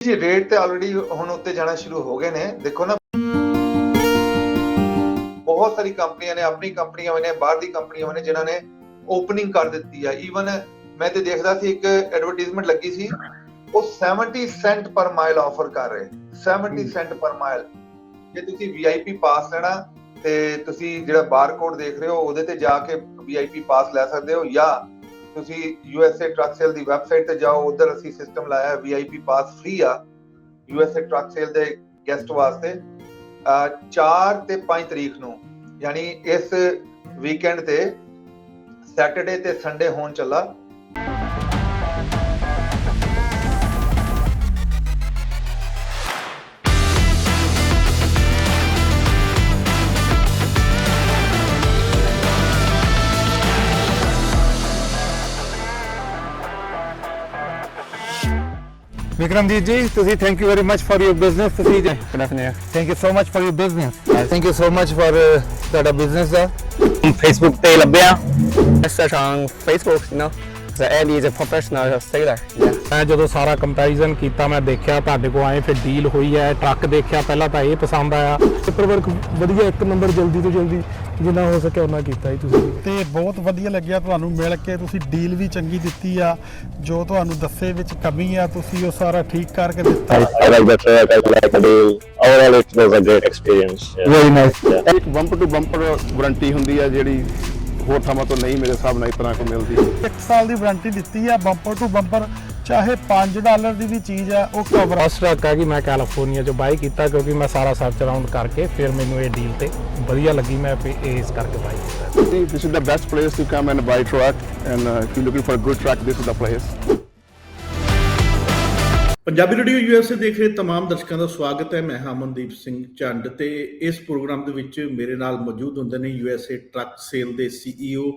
ਜੀ ਰੇਟ ਤੇ ਆਲਰੇਡੀ ਹੁਣ ਉੱਤੇ ਜਾਣਾ ਸ਼ੁਰੂ ਹੋ ਗਏ ਨੇ। ਦੇਖੋ ਨਾ, ਬਹੁਤ ਸਾਰੀ ਕੰਪਨੀਆਂ ਨੇ, ਆਪਣੀ ਕੰਪਨੀਆਂ ਨੇ, ਬਾਹਰ ਦੀ ਕੰਪਨੀਆਂ ਨੇ, ਜਿਨ੍ਹਾਂ ਨੇ ਓਪਨਿੰਗ ਕਰ ਦਿੱਤੀ ਆ। ਈਵਨ ਮੈਂ ਤੇ ਦੇਖਦਾ ਸੀ, ਇੱਕ ਐਡਵਰਟਾਈਜ਼ਮੈਂਟ ਲੱਗੀ ਸੀ, ਉਹ 70 ਸੈਂਟ ਪਰ ਮਾਈਲ ਆਫਰ ਕਰ ਰਹੇ। 70 ਸੈਂਟ ਪਰ ਮਾਈਲ ਜੇ ਤੁਸੀਂ ਵੀਆਈਪੀ ਪਾਸ ਲੈਣਾ, ਤੇ ਤੁਸੀਂ ਜਿਹੜਾ ਬਾਰਕੋਡ ਦੇਖ ਰਹੇ ਹੋ, ਉਹਦੇ ਤੇ ਜਾ ਕੇ ਵੀਆਈਪੀ ਪਾਸ ਲੈ ਸਕਦੇ ਹੋ, ਜਾਂ ਤੁਸੀਂ ਯੂਐਸਏ ਟਰੱਕ ਸੇਲ ਦੀ ਵੈਬਸਾਈਟ ਤੇ ਜਾਓ, ਉਧਰ ਅਸੀਂ ਸਿਸਟਮ ਲਾਇਆ ਵੀਆਈਪੀ ਪਾਸ ਫ੍ਰੀ ਆ ਯੂਐਸਏ ਟਰੱਕ ਸੇਲ ਦੇ ਗੈਸਟ ਵਾਸਤੇ। 4 ਤੇ 5 ਤਰੀਕ ਨੂੰ, ਯਾਨੀ ਇਸ ਵੀਕਐਂਡ ਤੇ ਸੈਟਰਡੇ ਤੇ ਸੰਡੇ ਹੋਣ ਚੱਲਾ। Vikramjit ji, ਤੁਸੀਂ thank you very much for your business ਤੁਸੀਂ good afternoon thank you so much for your business thank you so much for ਤੁਹਾਡਾ ਬਿਜ਼ਨਸ ਦਾ ਫੇਸਬੁੱਕ ਤੇ ਲੱਭਿਆ ਸਸ਼ਾਂਗ ਫੇਸਬੁੱਕ ਨਾ The Eddie is a professional sailor. Yeah. ਮੈਂ ਜਦੋਂ ਸਾਰਾ ਕੰਪੈਰੀਜ਼ਨ ਕੀਤਾ ਮੈਂ ਦੇਖਿਆ ਤੁਹਾਡੇ ਕੋਲ ਆਏ ਫਿਰ ਡੀਲ ਹੋਈ ਹੈ ਟਰੱਕ ਦੇਖਿਆ ਪਹਿਲਾਂ ਤਾਂ ਇਹ ਪਸੰਦ ਆਇਆ ਪੇਪਰ ਵਰਕ ਵਧੀਆ ਇੱਕ ਨੰਬਰ ਜਲਦੀ ਤੋਂ ਜਲਦੀ ਜਿੰਨਾ ਹੋ ਸਕੇ ਉਹਨਾਂ ਕੀਤਾ ਜੀ ਤੁਸੀਂ ਤੇ ਬਹੁਤ ਵਧੀਆ ਲੱਗਿਆ ਤੁਹਾਨੂੰ ਮਿਲ ਕੇ ਤੁਸੀਂ ਡੀਲ ਵੀ ਚੰਗੀ ਦਿੱਤੀ ਆ ਜੋ ਤੁਹਾਨੂੰ ਦੱਸੇ ਵਿੱਚ ਕਮੀ ਆ ਤੁਸੀਂ ਉਹ ਸਾਰਾ ਠੀਕ ਕਰਕੇ ਦਿੱਤਾ I like the truck, I like the deal. Overall, it was a great experience. Yeah. Very nice ਇੱਕ ਬੰਪਰ ਟੂ ਬੰਪਰ ਵਾਰੰਟੀ ਹੁੰਦੀ ਹੈ ਜਿਹੜੀ ਹੋਰ ਥਾਵਾਂ ਤੋਂ ਨਹੀਂ ਮੇਰੇ ਹਿਸਾਬ ਨਾਲ ਇਸ ਤਰ੍ਹਾਂ ਕੋ ਮਿਲਦੀ। ਇੱਕ ਸਾਲ ਦੀ ਵਾਰੰਟੀ ਦਿੱਤੀ ਆ ਬੰਪਰ ਟੂ ਬੰਪਰ ਚਾਹੇ 5 ਡਾਲਰ ਦੀ ਵੀ ਚੀਜ਼ ਆ ਉਹ ਕਵਰ ਫਸਟ ਟਰੱਕ ਆ ਕਿ ਮੈਂ ਕੈਲੀਫੋਰਨੀਆ ਚੋਂ ਬਾਈ ਕੀਤਾ ਕਿਉਂਕਿ ਮੈਂ ਸਾਰਾ ਸਰਚ ਅਰਾਊਂਡ ਕਰਕੇ ਫਿਰ ਮੈਨੂੰ ਇਹ ਡੀਲ ਤੇ ਵਧੀਆ ਲੱਗੀ ਮੈਂ ਫਿਰ ਇਸ ਕਰਕੇ ਬਾਈ ਕੀਤਾ। Is the best place to come and buy truck and uh, if you're looking for a good truck this is the place. Punjabi radio USA ਦੇਖ ਰਹੇ तमाम ਦਰਸ਼ਕਾਂ ਦਾ ਸਵਾਗਤ ਹੈ ਮੈਂ ਹਾਂ ਮਨਦੀਪ ਸਿੰਘ ਚੰਡ ਤੇ ਇਸ ਪ੍ਰੋਗਰਾਮ ਦੇ ਵਿੱਚ ਮੇਰੇ ਨਾਲ ਮੌਜੂਦ ਹੁੰਦੇ ਨੇ ਯੂਐਸਏ ਟਰੱਕ ਸੇਲ ਦੇ ਸੀਈਓ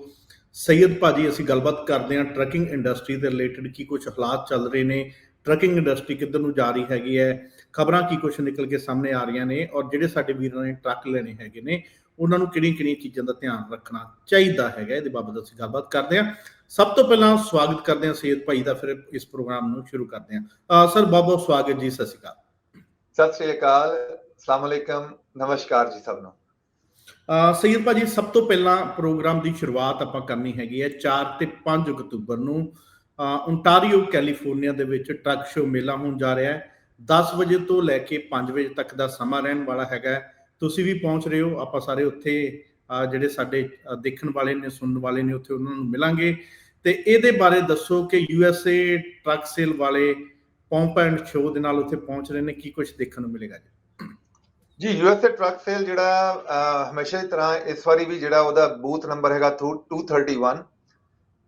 ਸੈਯਦ ਭਾਜੀ ਅਸੀਂ ਗੱਲਬਾਤ ਕਰਦੇ ਹਾਂ ਟਰੱਕਿੰਗ ਇੰਡਸਟਰੀ ਦੇ ਰਿਲੇਟਡ ਕੀ ਕੁਝ ਹਾਲਾਤ ਚੱਲ ਰਹੇ ਨੇ ਟਰੱਕਿੰਗ ਇੰਡਸਟਰੀ ਕਿੱਧਰ ਨੂੰ ਜਾ ਰਹੀ ਹੈਗੀ ਹੈ ਖਬਰਾਂ ਕੀ ਕੁਝ ਨਿਕਲ ਕੇ ਸਾਹਮਣੇ ਆ ਰਹੀਆਂ ਨੇ ਔਰ ਜਿਹੜੇ ਸਾਡੇ ਵੀਰਾਂ ਨੇ ਟਰੱਕ ਲੈਣੇ ਹੈਗੇ ਨੇ ਉਹਨਾਂ ਨੂੰ ਕਿਹੜੀਆਂ-ਕਿਹੜੀਆਂ ਚੀਜ਼ਾਂ ਦਾ ਧਿਆਨ ਰੱਖਣਾ ਚਾਹੀਦਾ ਹੈਗਾ ਇਹਦੇ ਬਾਬਤ ਅਸੀਂ ਗੱਲਬਾਤ ਕਰਦੇ ਹਾਂ ਸਭ ਤੋਂ ਪਹਿਲਾਂ ਸਵਾਗਤ ਕਰਦੇ ਹਾਂ ਸੈਯਦ ਭਾਈ ਦਾ ਫਿਰ ਇਸ ਪ੍ਰੋਗਰਾਮ ਨੂੰ ਸ਼ੁਰੂ ਕਰਦੇ ਹਾਂ। ਸਰ ਬਹੁਤ ਬਹੁਤ ਸਵਾਗਤ ਜੀ ਸਤਿ ਸ਼੍ਰੀ ਅਕਾਲ। ਸਤਿ ਸ੍ਰੀ ਅਕਾਲ ਅਸਲਾਮ ਅਲੈਕਮ ਨਮਸਕਾਰ ਜੀ ਸਭ ਨੂੰ। ਸੈਯਦ ਭਾਜੀ ਸਭ ਤੋਂ ਪਹਿਲਾਂ ਪ੍ਰੋਗਰਾਮ ਦੀ ਸ਼ੁਰੂਆਤ ਆਪਾਂ ਕਰਨੀ ਹੈਗੀ ਹੈ 4 ਤੇ 5 ਅਕਤੂਬਰ ਨੂੰ। ਓਨਟਾਰੀਓ ਕੈਲੀਫੋਰਨੀਆ ਦੇ ਵਿੱਚ ਟਰੱਕ ਸ਼ੋ ਮੇਲਾ ਹੋਣ ਜਾ ਰਿਹਾ ਹੈ। 10 ਵਜੇ ਤੋਂ ਲੈ ਕੇ 5 ਵਜੇ ਤੱਕ ਦਾ ਸਮਾਂ ਰਹਿਣ ਵਾਲਾ ਹੈਗਾ। ਤੁਸੀਂ ਵੀ ਪਹੁੰਚ ਰਹੇ ਹੋ ਆਪਾਂ ਸਾਰੇ ਉੱਥੇ ਜਿਹੜੇ ਸਾਡੇ ਦੇਖਣ ਵਾਲੇ ਨੇ ਸੁਣਨ ਵਾਲੇ ਨੇ ਉੱਥੇ ਉਹਨਾਂ ਨੂੰ ਮਿਲਾਂਗੇ। ਤੇ ਇਹਦੇ ਬਾਰੇ ਦੱਸੋ ਕਿ ਯੂਐਸਏ ਟਰੱਕ ਸੇਲ ਵਾਲੇ ਪੰਪ ਐਂਡ ਸ਼ੋ ਦੇ ਨਾਲ ਉੱਥੇ ਪਹੁੰਚ ਰਹੇ ਨੇ, ਕੀ ਕੁਝ ਦੇਖਣ ਨੂੰ ਮਿਲੇਗਾ ਜੀ? ਜੀ ਯੂਐਸਏ ਟਰੱਕ ਸੇਲ ਜਿਹੜਾ ਹਮੇਸ਼ਾ ਦੀ ਤਰ੍ਹਾਂ ਇਸ ਵਾਰੀ ਵੀ ਜਿਹੜਾ ਉਹਦਾ ਬੂਥ ਨੰਬਰ ਹੈਗਾ 231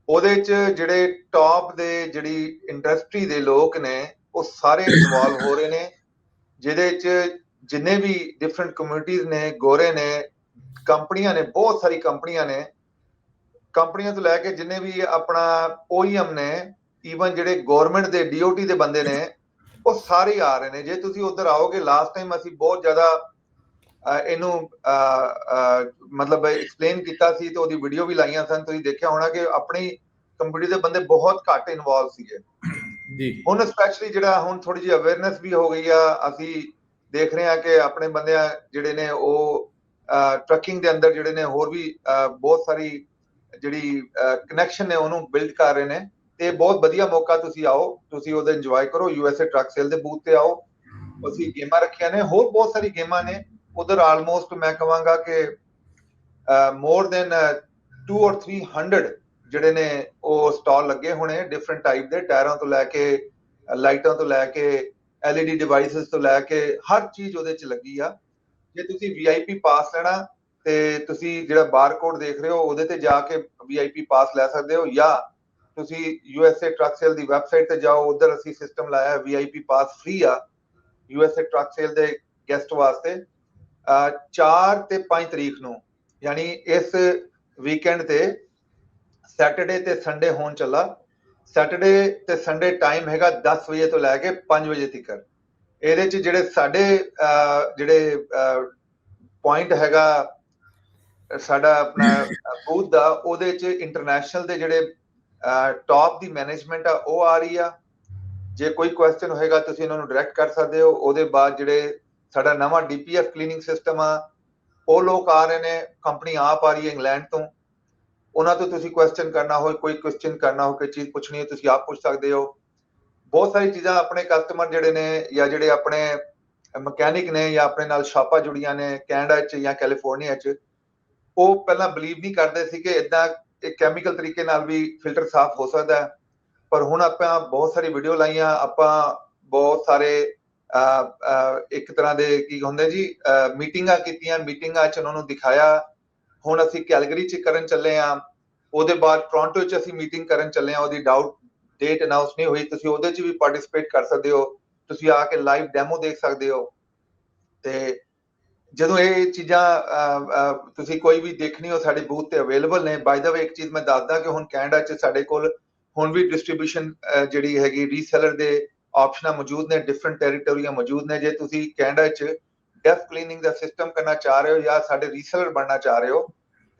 ਉਹਦੇ ਚ ਜਿਹੜੇ ਟੌਪ ਦੇ ਜਿਹੜੀ ਇੰਡਸਟਰੀ ਦੇ ਲੋਕ ਨੇ, ਉਹ ਸਾਰੇ ਇਨਵੋਲਵ ਹੋ ਰਹੇ ਨੇ, ਜਿਹਦੇ ਚ ਜਿੰਨੇ ਵੀ ਡਿਫਰੈਂਟ ਕਮਿਊਨਿਟੀਜ਼ ਨੇ, ਗੋਰੇ ਨੇ, ਕੰਪਨੀਆਂ ਨੇ, ਬਹੁਤ ਸਾਰੀ ਕੰਪਨੀਆਂ ਨੇ ਕੰਪਨੀਆਂ ਤੋਂ ਲੈ ਕੇ ਜਿੰਨੇ ਵੀ ਆਪਣਾ OEM ਨੇ ਈਵਨ ਜਿਹੜੇ ਗਵਰਨਮੈਂਟ ਦੇ DOT ਦੇ ਬੰਦੇ ਨੇ ਉਹ ਸਾਰੇ ਆ ਰਹੇ ਨੇ। ਜੇ ਤੁਸੀਂ ਉਧਰ ਆਓਗੇ ਲਾਸਟ ਟਾਈਮ ਅਸੀਂ ਬਹੁਤ ਜ਼ਿਆਦਾ ਇਹਨੂੰ ਮਤਲਬ ਐਕਸਪਲੇਨ ਕੀਤਾ ਸੀ ਤੇ ਉਹਦੀ ਵੀਡੀਓ ਵੀ ਲਾਈਆਂ ਸਨ। ਤੁਸੀਂ ਦੇਖਿਆ ਹੋਣਾ ਕਿ ਆਪਣੀ ਕੰਪਨੀ ਦੇ ਬੰਦੇ ਬਹੁਤ ਘੱਟ ਇਨਵੋਲਵ ਸੀਗੇ। ਜੀ। ਹੁਣ ਸਪੈਸ਼ਲੀ ਜਿਹੜਾ ਹੁਣ ਥੋੜੀ ਜਿਹੀ ਅਵੇਅਰਨੈਸ ਵੀ ਹੋ ਗਈ ਆ। ਅਸੀਂ ਦੇਖ ਰਹੇ ਆ ਕਿ ਆਪਣੇ ਬੰਦੇ ਜਿਹੜੇ ਨੇ ਉਹ ਟਰੱਕਿੰਗ ਦੇ ਅੰਦਰ ਜਿਹੜੇ ਨੇ ਹੋਰ ਵੀ ਬਹੁਤ ਸਾਰੀ ਜਿਹੜੀ ਕਨੈਕਸ਼ਨ ਨੇ ਉਹਨੂੰ ਬਿਲਡ ਕਰ ਰਹੇ ਨੇ ਤੇ ਬਹੁਤ ਵਧੀਆ ਮੌਕਾ ਤੁਸੀਂ ਆਓ, ਤੁਸੀਂ ਉਹਦਾ ਇੰਜੋਏ ਕਰੋ ਯੂਐਸਏ ਟਰੱਕ ਸੇਲ ਦੇ ਬੂਥ ਤੇ ਆਓ। ਅਸੀਂ ਗੇਮਾਂ ਰੱਖੀਆਂ ਨੇ, ਹੋਰ ਬਹੁਤ ਸਾਰੀ ਗੇਮਾਂ ਨੇ। ਉਧਰ ਆਲਮੋਸਟ ਮੈਂ ਕਹਾਂਗਾ ਕਿ ਮੋਰ ਦੈਨ 2 অর 300 ਜਿਹੜੇ ਨੇ ਉਹ ਸਟਾਲ ਲੱਗੇ ਹੋਣੇ ਡਿਫਰੈਂਟ ਟਾਈਪ ਦੇ, ਟਾਇਰਾਂ ਤੋਂ ਲੈ ਕੇ, ਲਾਈਟਾਂ ਤੋਂ ਲੈ ਕੇ, LED ਡਿਵਾਈਸਸ ਤੋਂ ਲੈ ਕੇ, ਹਰ ਚੀਜ਼ ਉਹਦੇ ਚ ਲੱਗੀ ਆ। ਜੇ ਤੁਸੀਂ VIP ਪਾਸ ਲੈਣਾ ਤੇ ਤੁਸੀਂ ਜਿਹੜਾ ਬਾਰਕੋਡ ਦੇਖ ਰਹੇ ਹੋ, ਉਹਦੇ ਤੇ ਜਾ ਕੇ VIP ਪਾਸ ਲੈ ਸਕਦੇ ਹੋ ਜਾਂ ਤੁਸੀਂ USA ਟਰੱਕ ਸੇਲ ਦੀ ਵੈਬਸਾਈਟ ਤੇ ਜਾਓ, ਉਧਰ ਅਸੀਂ ਸਿਸਟਮ ਲਾਇਆ VIP ਪਾਸ ਫ੍ਰੀ ਆ USA ਟਰੱਕ ਸੇਲ ਦੇ ਗੈਸਟ ਵਾਸਤੇ। 4 ਤੇ 5 ਤਰੀਕ ਨੂੰ, ਯਾਨੀ ਇਸ ਵੀਕਐਂਡ ਤੇ ਸੈਟਰਡੇ ਤੇ ਸੰਡੇ ਹੋਣ ਚੱਲਾ। ਸੈਟਰਡੇ ਤੇ ਸੰਡੇ ਟਾਈਮ ਹੈਗਾ 10 ਵਜੇ ਤੋਂ ਲੈ ਕੇ 5 ਵਜੇ ਤੱਕ ਇਹਦੇ ਚ ਜਿਹੜੇ ਸਾਡੇ ਜਿਹੜੇ ਪੁਆਇੰਟ ਹੈਗਾ ਸਾਡਾ ਆਪਣਾ ਬੂਥ ਦਾ ਉਹਦੇ ਚ ਇੰਟਰਨੈਸ਼ਨਲ ਦੇ ਜਿਹੜੇ ਟਾਪ ਦੀ ਮੈਨੇਜਮੈਂਟ ਆ, ਉਹ ਆ ਰਹੀ ਆ। ਜੇ ਕੋਈ ਕੁਐਸਚਨ ਹੋਏਗਾ, ਤੁਸੀਂ ਇਹਨਾਂ ਨੂੰ ਡਾਇਰੈਕਟ ਕਰ ਸਕਦੇ ਹੋ। ਉਹਦੇ ਬਾਅਦ ਜਿਹੜੇ ਸਾਡਾ ਨਵਾਂ ਡੀਪੀਐਫ ਕਲੀਨਿੰਗ ਸਿਸਟਮ ਆ, ਉਹ ਲੋਕ ਆ ਰਹੇ ਨੇ। ਕੰਪਨੀ ਆਪ ਆ ਰਹੀ ਹੈ ਇੰਗਲੈਂਡ ਤੋਂ। ਉਹਨਾਂ ਤੋਂ ਤੁਸੀਂ ਕੁਐਸਚਨ ਕਰਨਾ ਹੋਵੇ ਕੋਈ ਕੁਐਸਚਨ ਕਰਨਾ ਹੋ ਕੋਈ ਚੀਜ਼ ਪੁੱਛਣੀ ਹੈ ਤੁਸੀਂ ਆਪ ਪੁੱਛ ਸਕਦੇ ਹੋ। ਬਹੁਤ ਸਾਰੀ ਚੀਜ਼ਾਂ ਆਪਣੇ ਕਸਟਮਰ ਜਿਹੜੇ ਨੇ, ਜਾਂ ਜਿਹੜੇ ਆਪਣੇ ਮਕੈਨਿਕ ਨੇ, ਜਾਂ ਆਪਣੇ ਨਾਲ ਸ਼ਾਪਾਂ ਜੁੜੀਆਂ ਨੇ, ਕੈਨੇਡਾ 'ਚ ਜਾਂ ਕੈਲੀਫੋਰਨੀਆ 'ਚ ਉਹ ਪਹਿਲਾਂ ਬਲੀਵ ਨਹੀਂ ਕਰਦੇ ਸੀ ਕਿ ਇਦਾਂ ਇੱਕ ਕੈਮੀਕਲ ਤਰੀਕੇ ਨਾਲ ਵੀ ਫਿਲਟਰ ਸਾਫ਼ ਹੋ ਸਕਦਾ ਹੈ। ਪਰ ਹੁਣ ਆਪਾਂ ਬਹੁਤ ਸਾਰੀ ਵੀਡੀਓ ਲਾਈਆਂ, ਆਪਾਂ ਬਹੁਤ ਸਾਰੇ ਇੱਕ ਤਰ੍ਹਾਂ ਦੇ ਕੀ ਹੁੰਦੇ ਜੀ ਮੀਟਿੰਗਾਂ ਕੀਤੀਆਂ ਮੀਟਿੰਗਾਂ 'ਚ ਉਹਨਾਂ ਨੂੰ ਦਿਖਾਇਆ। ਹੁਣ ਅਸੀਂ ਕੈਲਗਰੀ 'ਚ ਕਰਨ ਚੱਲੇ ਆ ਉਹਦੇ ਬਾਅਦ ਟੋਰਾਂਟੋ 'ਚ ਅਸੀਂ ਮੀਟਿੰਗ ਕਰਨ ਚੱਲੇ ਆ ਉਹਦੀ ਡਾਊਟ ਡੇਟ ਅਨਾਉਂਸ ਨਹੀਂ ਹੋਈ। ਤੁਸੀਂ ਉਹਦੇ 'ਚ ਵੀ ਪਾਰਟਿਸਿਪੇਟ ਕਰ ਸਕਦੇ ਹੋ। ਤੁਸੀਂ ਆ ਕੇ ਲਾਈਵ ਡੈਮੋ ਦੇਖ ਸਕਦੇ ਹੋ। ਤੇ ਜਦੋਂ ਇਹ ਚੀਜ਼ਾਂ ਤੁਸੀਂ ਕੋਈ ਵੀ ਦੇਖਣੀ ਹੋ ਸਾਡੇ ਬੂਥ ਤੇ ਅਵੇਲੇਬਲ ਨੇ। ਬਾਈ ਦਾ ਵੇ ਇੱਕ ਚੀਜ਼ ਮੈਂ ਦੱਸਦਾ ਕਿ ਹੁਣ ਕੈਨੇਡਾ 'ਚ ਸਾਡੇ ਕੋਲ ਹੁਣ ਵੀ ਡਿਸਟ੍ਰੀਬਿਊਸ਼ਨ ਜਿਹੜੀ ਹੈਗੀ ਰੀਸੈਲਰ ਦੇ ਆਪਸ਼ਨਾਂ ਮੌਜੂਦ ਨੇ ਡਿਫਰੈਂਟ ਟੈਰੀਟੋਰੀਆਂ ਮੌਜੂਦ ਨੇ। ਜੇ ਤੁਸੀਂ ਕੈਨੇਡਾ 'ਚ ਡੈਫ ਕਲੀਨਿੰਗ ਦਾ ਸਿਸਟਮ ਕਰਨਾ ਚਾਹ ਰਹੇ ਹੋ ਜਾਂ ਸਾਡੇ ਰੀਸੈਲਰ ਬਣਨਾ ਚਾਹ ਰਹੇ ਹੋ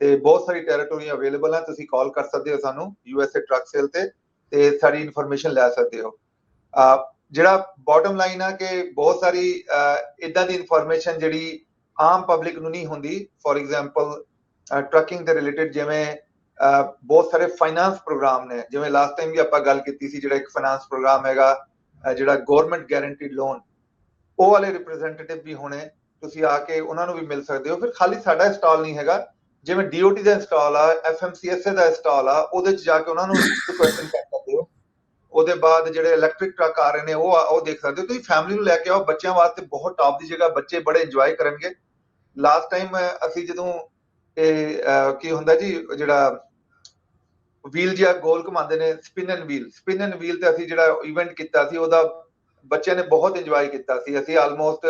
ਤੇ ਬਹੁਤ ਸਾਰੀ ਟੈਰੀਟੋਰੀਆਂ ਅਵੇਲੇਬਲ ਆ ਤੁਸੀਂ ਕਾਲ ਕਰ ਸਕਦੇ ਹੋ ਸਾਨੂੰ ਯੂਐਸਏ ਟਰੱਕ ਸੇਲ ਤੇ ਤੇ ਸਾਰੀ ਇਨਫੋਰਮੇਸ਼ਨ ਲੈ ਸਕਦੇ ਹੋ। ਅਹ, ਜਿਹੜਾ ਬਾਟਮ ਲਾਈਨ ਆ ਕਿ ਬਹੁਤ ਸਾਰੀ ਇਦਾਂ ਦੀ ਇਨਫੋਰਮੇਸ਼ਨ ਜਿਹੜੀ ਆਮ ਪਬਲਿਕ ਨੂੰ ਨਹੀਂ ਹੁੰਦੀ। ਫੋਰ ਐਗਜ਼ਾਮਪਲ ਟਰੱਕਿੰਗ ਦੇ ਰਿਲੇਟਡ ਜਿਵੇਂ ਅਹ, ਬਹੁਤ ਸਾਰੇ ਫਾਈਨਾਂਸ ਪ੍ਰੋਗਰਾਮ ਨੇ। ਜਿਵੇਂ ਲਾਸਟ ਟਾਈਮ ਵੀ ਆਪਾਂ ਗੱਲ ਕੀਤੀ ਸੀ ਜਿਹੜਾ ਇੱਕ ਫਾਈਨਾਂਸ ਪ੍ਰੋਗਰਾਮ ਹੈਗਾ ਜਿਹੜਾ ਗਵਰਨਮੈਂਟ ਗਾਰੰਟੀਡ ਲੋਨ ਉਹ ਵਾਲੇ ਰਿਪਰੈਜ਼ੈਂਟੇਟਿਵ ਵੀ ਹੋਣੇ। ਤੁਸੀਂ ਆ ਕੇ ਉਹਨਾਂ ਨੂੰ ਵੀ ਮਿਲ ਸਕਦੇ ਹੋ। ਫਿਰ ਖਾਲੀ ਸਾਡਾ ਇੰਸਟਾਲ ਨਹੀਂ ਹੈਗਾ। ਜਿਵੇਂ ਡੀਓਟੀ ਦਾ ਇੰਸਟਾਲ ਆ ਐਫਐਮਸੀਐਸਏ ਦਾ ਇੰਸਟਾਲ ਆ ਉਹਦੇ ਚ ਜਾ ਕੇ ਉਹਨਾਂ ਨੂੰ ਕੁਐਸਚਨ ਕਰ ਸਕਦੇ ਹੋ। ਉਹਦੇ ਬਾਅਦ ਜਿਹੜੇ ਇਲੈਕਟ੍ਰਿਕ ਟਰੱਕ ਆ ਰਹੇ ਨੇ ਉਹ ਉਹ ਦੇਖ ਸਕਦੇ ਹੋ। ਤੁਸੀਂ ਫੈਮਿਲੀ ਨੂੰ ਲੈ ਕੇ ਆਓ। ਬੱਚਿਆਂ ਵਾਸਤੇ ਬਹੁਤ ਟਾਪ ਦੀ ਜਗ੍ਹਾ ਬੱਚੇ ਬੜੇ ਇੰਜੋਏ ਕਰਨਗੇ। ਲਾਸਟ ਟਾਈਮ ਅਸੀਂ ਜਦੋਂ ਇਹ ਕੀ ਹੁੰਦਾ ਜੀ, ਜਿਹੜਾ ਵੀਲ ਜਿਹਾ ਗੋਲ ਘੁਮਾਉਂਦੇ ਨੇ spin and wheel spin and wheel ਤੇ ਅਸੀਂ ਜਿਹੜਾ ਇਵੈਂਟ ਕੀਤਾ ਸੀ, ਉਹਦਾ ਬੱਚਿਆਂ ਨੇ ਬਹੁਤ ਇੰਜੋਏ ਕੀਤਾ ਸੀ। ਅਸੀਂ ਆਲਮੋਸਟ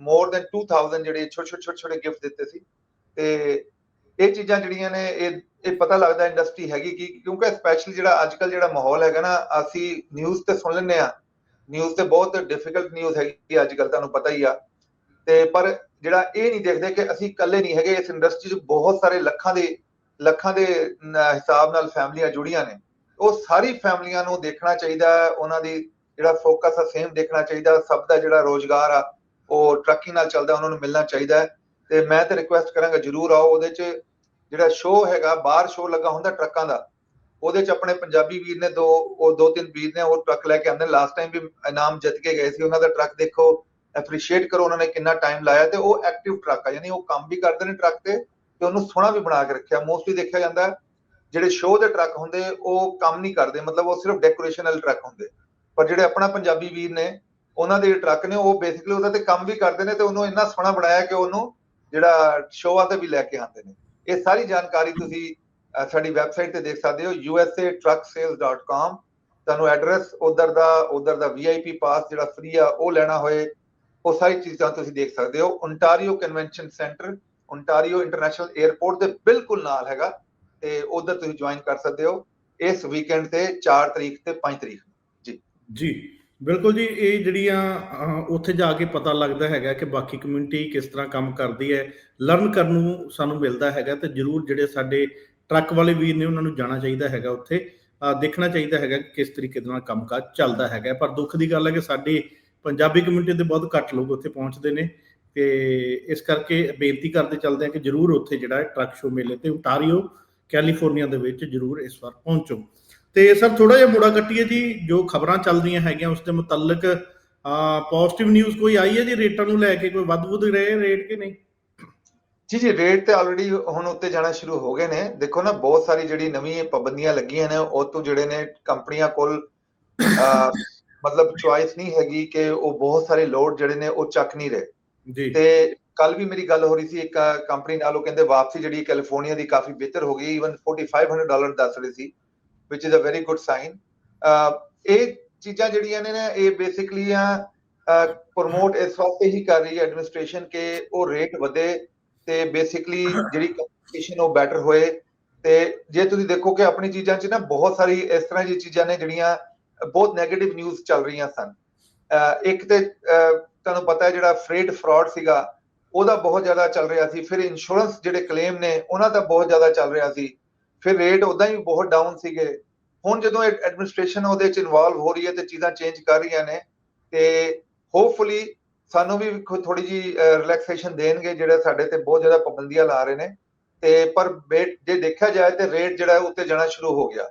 ਮੋਰ ਦੈਨ 2000 ਜਿਹੜੇ ਛੋਟੇ ਛੋਟੇ ਛੋਟੇ ਛੋਟੇ ਗਿਫਟ ਦਿੱਤੇ ਸੀ। ਤੇ ਇਹ ਚੀਜ਼ਾਂ ਜਿਹੜੀਆਂ ਨੇ, ਇਹ ਇਹ ਪਤਾ ਲੱਗਦਾ ਇੰਡਸਟਰੀ ਹੈਗੀ ਕਿ, ਕਿਉਂਕਿ ਸਪੈਸ਼ਲੀ ਜਿਹੜਾ ਅੱਜ ਕੱਲ ਜਿਹੜਾ ਮਾਹੌਲ ਹੈਗਾ ਨਾ, ਅਸੀਂ ਨਿਊਜ਼ ਤੇ ਸੁਣ ਲੈਂਦੇ ਆ ਨਿਊਜ਼ ਤੇ ਬਹੁਤ ਡਿਫਿਕਲਟ ਨਿਊਜ਼ ਹੈਗੀ ਅੱਜ ਕੱਲ ਤੁਹਾਨੂੰ ਪਤਾ ਹੀ ਆ। ਤੇ ਪਰ ਜਿਹੜਾ ਇਹ ਨਹੀਂ ਦੇਖਦੇ ਕਿ ਅਸੀਂ ਇਕੱਲੇ ਨਹੀਂ ਹੈਗੇ, ਇਸ ਇੰਡਸਟਰੀ 'ਚ ਬਹੁਤ ਸਾਰੇ ਲੱਖਾਂ ਦੇ ਲੱਖਾਂ ਦੇ ਹਿਸਾਬ ਨਾਲ ਫੈਮਲੀਆਂ ਜੁੜੀਆਂ ਨੇ। ਉਹ ਸਾਰੀ ਫੈਮਲੀਆਂ ਨੂੰ ਦੇਖਣਾ ਚਾਹੀਦਾ ਉਹਨਾਂ ਦੀ ਜਿਹੜਾ ਫੋਕਸ ਆ ਸੇਮ ਦੇਖਣਾ ਚਾਹੀਦਾ, ਸਭ ਦਾ ਜਿਹੜਾ ਰੋਜ਼ਗਾਰ ਆ, ਉਹ ਟਰੱਕਿੰਗ ਨਾਲ ਚੱਲਦਾ, ਉਹਨਾਂ ਨੂੰ ਮਿਲਣਾ ਚਾਹੀਦਾ ਤੇ ਮੈਂ ਤੇ ਰਿਕੁਐਸਟ ਕਰਾਂਗਾ, ਜਰੂਰ ਆਓ, ਉਹਦੇ 'ਚ ਜਿਹੜਾ ਸ਼ੋਅ ਹੈਗਾ, ਬਾਹਰ ਸ਼ੋਅ ਲੱਗਾ ਹੁੰਦਾ ਟਰੱਕਾਂ ਦਾ, ਉਹਦੇ 'ਚ ਆਪਣੇ ਪੰਜਾਬੀ ਵੀਰ ਨੇ ਦੋ, ਉਹ ਦੋ ਤਿੰਨ ਵੀਰ ਨੇ, ਉਹ ਟਰੱਕ ਲੈ ਕੇ ਆਉਂਦੇ ਲਾਸਟ ਟਾਈਮ ਵੀ ਇਨਾਮ ਜਿੱਤ ਕੇ ਗਏ ਸੀ, ਉਹਨਾਂ ਦਾ ਟਰੱਕ ਦੇਖੋ ਐਪਰੀਸ਼ੀਏਟ ਕਰੋ ਉਹਨਾਂ ਨੇ ਕਿੰਨਾ ਟਾਈਮ ਲਾਇਆ ਤੇ ਉਹ ਐਕਟਿਵ ਟਰੱਕ ਆ, ਯਾਨੀ ਉਹ ਕੰਮ ਵੀ ਕਰਦੇ ਨੇ ਟਰੱਕ ਤੇ ਤੇ ਉਹਨੂੰ ਸੋਹਣਾ ਵੀ ਬਣਾ ਕੇ ਰੱਖਿਆ। ਮੋਸਟਲੀ ਦੇਖਿਆ ਜਾਂਦਾ ਜਿਹੜੇ ਸ਼ੋਅ ਦੇ ਟਰੱਕ ਹੁੰਦੇ, ਉਹ ਕੰਮ ਨਹੀਂ ਕਰਦੇ। ਮਤਲਬ ਉਹ ਸਿਰਫ ਡੈਕੋਰੇਸ਼ਨ ਟਰੱਕ ਹੁੰਦੇ। ਪਰ ਜਿਹੜੇ ਆਪਣਾ ਪੰਜਾਬੀ ਵੀਰ ਨੇ, ਉਹਨਾਂ ਦੇ ਟਰੱਕ ਨੇ, ਉਹ ਬੇਸਿਕਲੀ ਉਹਦਾ ਤੇ ਕੰਮ ਵੀ ਕਰਦੇ ਨੇ ਤੇ ਉਹਨੂੰ ਇੰਨਾ ਸੋਹਣਾ ਬਣਾਇਆ ਕਿ ਉਹਨੂੰ ਜਿਹੜਾ ਸ਼ੋਅਾਂ ਤੇ ਵੀ ਲੈ ਕੇ ਆਉਂਦੇ ਨੇ। ਇਹ ਸਾਰੀ ਜਾਣਕਾਰੀ ਤੁਸੀਂ ਸਾਡੀ ਵੈਬਸਾਈਟ ਤੇ ਦੇਖ ਸਕਦੇ ਹੋ usatrucksales.com ਤੁਹਾਨੂੰ ਐਡਰੈਸ ਉਧਰ ਦਾ ਉਧਰ ਦਾ ਵੀਆਈਪੀ ਪਾਸ ਜਿਹੜਾ ਫ੍ਰੀ ਆ, ਉਹ ਲੈਣਾ ਹੋਏ। ਉਹ ਸਾਰੀ ਚੀਜ਼ਾਂ ਤੁਸੀਂ ਦੇਖ ਸਕਦੇ ਹੋ। Ontario convention centre Ontario international airport ਦੇ ਬਿਲਕੁਲ ਨਾਲ ਹੈਗਾ ਤੇ ਉਧਰ ਤੁਸੀਂ ਜੁਆਇਨ ਕਰ ਸਕਦੇ ਹੋ ਇਸ ਵੀਕਐਂਡ ਤੇ 4 ਤਰੀਕ ਤੇ 5 ਤਰੀਕ ਜੀ। ਬਿਲਕੁਲ ਜੀ, ਇਹ ਜਿਹੜੀਆਂ ਉੱਥੇ ਜਾ ਕੇ ਪਤਾ ਲੱਗਦਾ ਹੈਗਾ ਕਿ ਬਾਕੀ ਕਮਿਊਨਿਟੀ ਕਿਸ ਤਰ੍ਹਾਂ ਕੰਮ ਕਰਦੀ ਹੈ ਲਰਨ ਕਰਨ ਨੂੰ ਸਾਨੂੰ ਮਿਲਦਾ ਹੈਗਾ ਤੇ ਜਰੂਰ ਜਿਹੜੇ ਸਾਡੇ ਟਰੱਕ ਵਾਲੇ ਵੀਰ ਨੇ ਉਹਨਾਂ ਨੂੰ ਜਾਣਾ ਚਾਹੀਦਾ ਹੈਗਾ ਉੱਥੇ ਦੇਖਣਾ ਚਾਹੀਦਾ ਹੈਗਾ ਕਿ ਕਿਸ ਤਰੀਕੇ ਦੇ ਨਾਲ ਕੰਮਕਾਜ ਚੱਲਦਾ ਹੈਗਾ। ਪਰ ਦੁੱਖ ਦੀ ਗੱਲ ਹੈ ਕਿ ਸਾਡੇ ਪੰਜਾਬੀ ਕਮਿਊਨਿਟੀ ਦੇ ਬਹੁਤ ਘੱਟ ਲੋਕ ਉੱਥੇ ਪਹੁੰਚਦੇ ਨੇ ਤੇ ਇਸ ਕਰਕੇ ਬੇਨਤੀ ਕਰਦੇ ਚੱਲਦੇ ਆ ਕਿ ਜਰੂਰ ਉੱਥੇ ਜਿਹੜਾ ਟਰੱਕ ਸ਼ੋ ਮੇਲੇ ਤੇ ontario ਕੈਲੀਫੋਰਨੀਆ ਦੇ ਵਿੱਚ ਜਰੂਰ ਇਸ ਵਾਰ ਪਹੁੰਚੋ। ਤੇ ਸਰ ਥੋੜਾ ਜਿਹਾ ਮੋੜਾ ਕੱਟੀਏ ਜੀ ਜੋ ਖਬਰਾਂ ਚੱਲਦੀਆਂ ਹੈਗੀਆਂ ਉਸ ਦੇ ਮੁਤਲਕ ਪੋਜ਼ਿਟਿਵ ਨਿਊਜ਼ ਕੋਈ ਆਈ ਹੈ ਜੀ ਰੇਟਾਂ ਨੂੰ ਲੈ ਕੇ ਕੋਈ ਵੱਧ ਵੁੱਧ ਰਹੇ ਰੇਟ ਕਿ ਨਹੀਂ? ਜੀ ਜੀ ਰੇਟ ਤੇ ਆਲਰੇਡੀ ਹੁਣ ਉੱਤੇ ਜਾਣਾ ਸ਼ੁਰੂ ਹੋ ਗਏ ਨੇ। ਦੇਖੋ ਨਾ ਬਹੁਤ ਸਾਰੀ ਜਿਹੜੀ ਨਵੀਂ ਪਾਬੰਦੀਆਂ ਲੱਗੀਆਂ ਨੇ ਉਹ ਤੋਂ ਜਿਹੜੇ ਨੇ ਕੰਪਨੀਆਂ ਕੋਲ ਅਹ, ਮਤਲਬ ਚੁਆਇਸ ਨਹੀਂ ਹੈਗੀ ਕਿ ਉਹ ਬਹੁਤ ਸਾਰੇ ਲੋਡ ਜਿਹੜੇ ਨੇ ਉਹ ਚੱਕ ਨਹੀਂ ਰਹੇ। ਜੀ। ਤੇ ਕੱਲ ਵੀ ਮੇਰੀ ਗੱਲ ਹੋ ਰਹੀ ਸੀ ਇੱਕ ਕੰਪਨੀ ਨਾਲ ਉਹ ਕਹਿੰਦੇ ਵਾਪਸੀ ਜਿਹੜੀ ਕੈਲੀਫੋਰਨੀਆ ਦੀ ਕਾਫੀ ਬਿਹਤਰ ਹੋ ਗਈ ਇਵਨ 4500 ਡਾਲਰ ਦੱਸ ਰਹੇ ਸੀ which is a very good sign ਇਹ ਚੀਜ਼ਾਂ ਜਿਹੜੀਆਂ ਨੇ ਨਾ ਇਹ ਬੇਸਿਕਲੀ ਆ ਪ੍ਰਮੋਟ ਇਸ ਵਾਸਤੇ ਹੀ ਕਰ ਰਹੀ ਹੈ ਐਡਮਿਨਿਸਟ੍ਰੇਸ਼ਨ ਕਿ ਉਹ ਰੇਟ ਵਧੇ ਤੇ ਬੇਸਿਕਲੀ ਜਿਹੜੀ ਕਮਿਊਨੀਕੇਸ਼ਨ ਉਹ ਬੈਟਰ ਹੋਏ। ਤੇ ਜੇ ਤੁਸੀਂ ਦੇਖੋ ਕਿ ਆਪਣੀ ਚੀਜ਼ਾਂ 'ਚ ਨਾ ਬਹੁਤ ਸਾਰੀ ਇਸ ਤਰ੍ਹਾਂ ਦੀ ਚੀਜ਼ਾਂ ਨੇ ਜਿਹੜੀਆਂ ਬਹੁਤ 네ਗੇਟਿਵ ਨਿਊਜ਼ ਚੱਲ ਰਹੀਆਂ ਸਨ। ਇੱਕ ਤੇ ਤੁਹਾਨੂੰ ਪਤਾ ਹੈ ਜਿਹੜਾ ਫਰੇਡ ਫਰਾਡ ਸੀਗਾ, ਉਹਦਾ ਬਹੁਤ ਜ਼ਿਆਦਾ ਚੱਲ ਰਿਹਾ ਸੀ। ਫਿਰ ਇੰਸ਼ੋਰੈਂਸ ਜਿਹੜੇ ਕਲੇਮ ਨੇ, ਉਹਨਾਂ ਦਾ ਬਹੁਤ ਜ਼ਿਆਦਾ ਚੱਲ ਰਿਹਾ ਸੀ। ਫਿਰ ਰੇਟ ਉਦਾਂ ਹੀ ਬਹੁਤ ਡਾਊਨ ਸੀਗੇ। ਹੁਣ ਜਦੋਂ ਐਡਮਿਨਿਸਟ੍ਰੇਸ਼ਨ ਉਹਦੇ ਚ ਇਨਵੋਲਵ ਹੋ ਰਹੀ ਹੈ ਤੇ ਚੀਜ਼ਾਂ ਚੇਂਜ ਕਰ ਰਹੀਆਂ ਨੇ, ਤੇ ਹੋਪਫੁਲੀ ਸਾਨੂੰ ਵੀ ਥੋੜੀ ਜੀ ਰਿਲੈਕਸੇਸ਼ਨ ਦੇਣਗੇ ਜਿਹੜੇ ਸਾਡੇ ਤੇ ਬਹੁਤ ਜ਼ਿਆਦਾ ਪਾਬੰਦੀਆਂ ਲਾ ਰਹੇ ਨੇ। ਤੇ ਪਰ ਜੇ ਦੇਖਿਆ ਜਾਏ ਤੇ ਰੇਟ ਜਿਹੜਾ ਉੱਤੇ ਜਾਣਾ ਸ਼ੁਰੂ ਹੋ ਗਿਆ।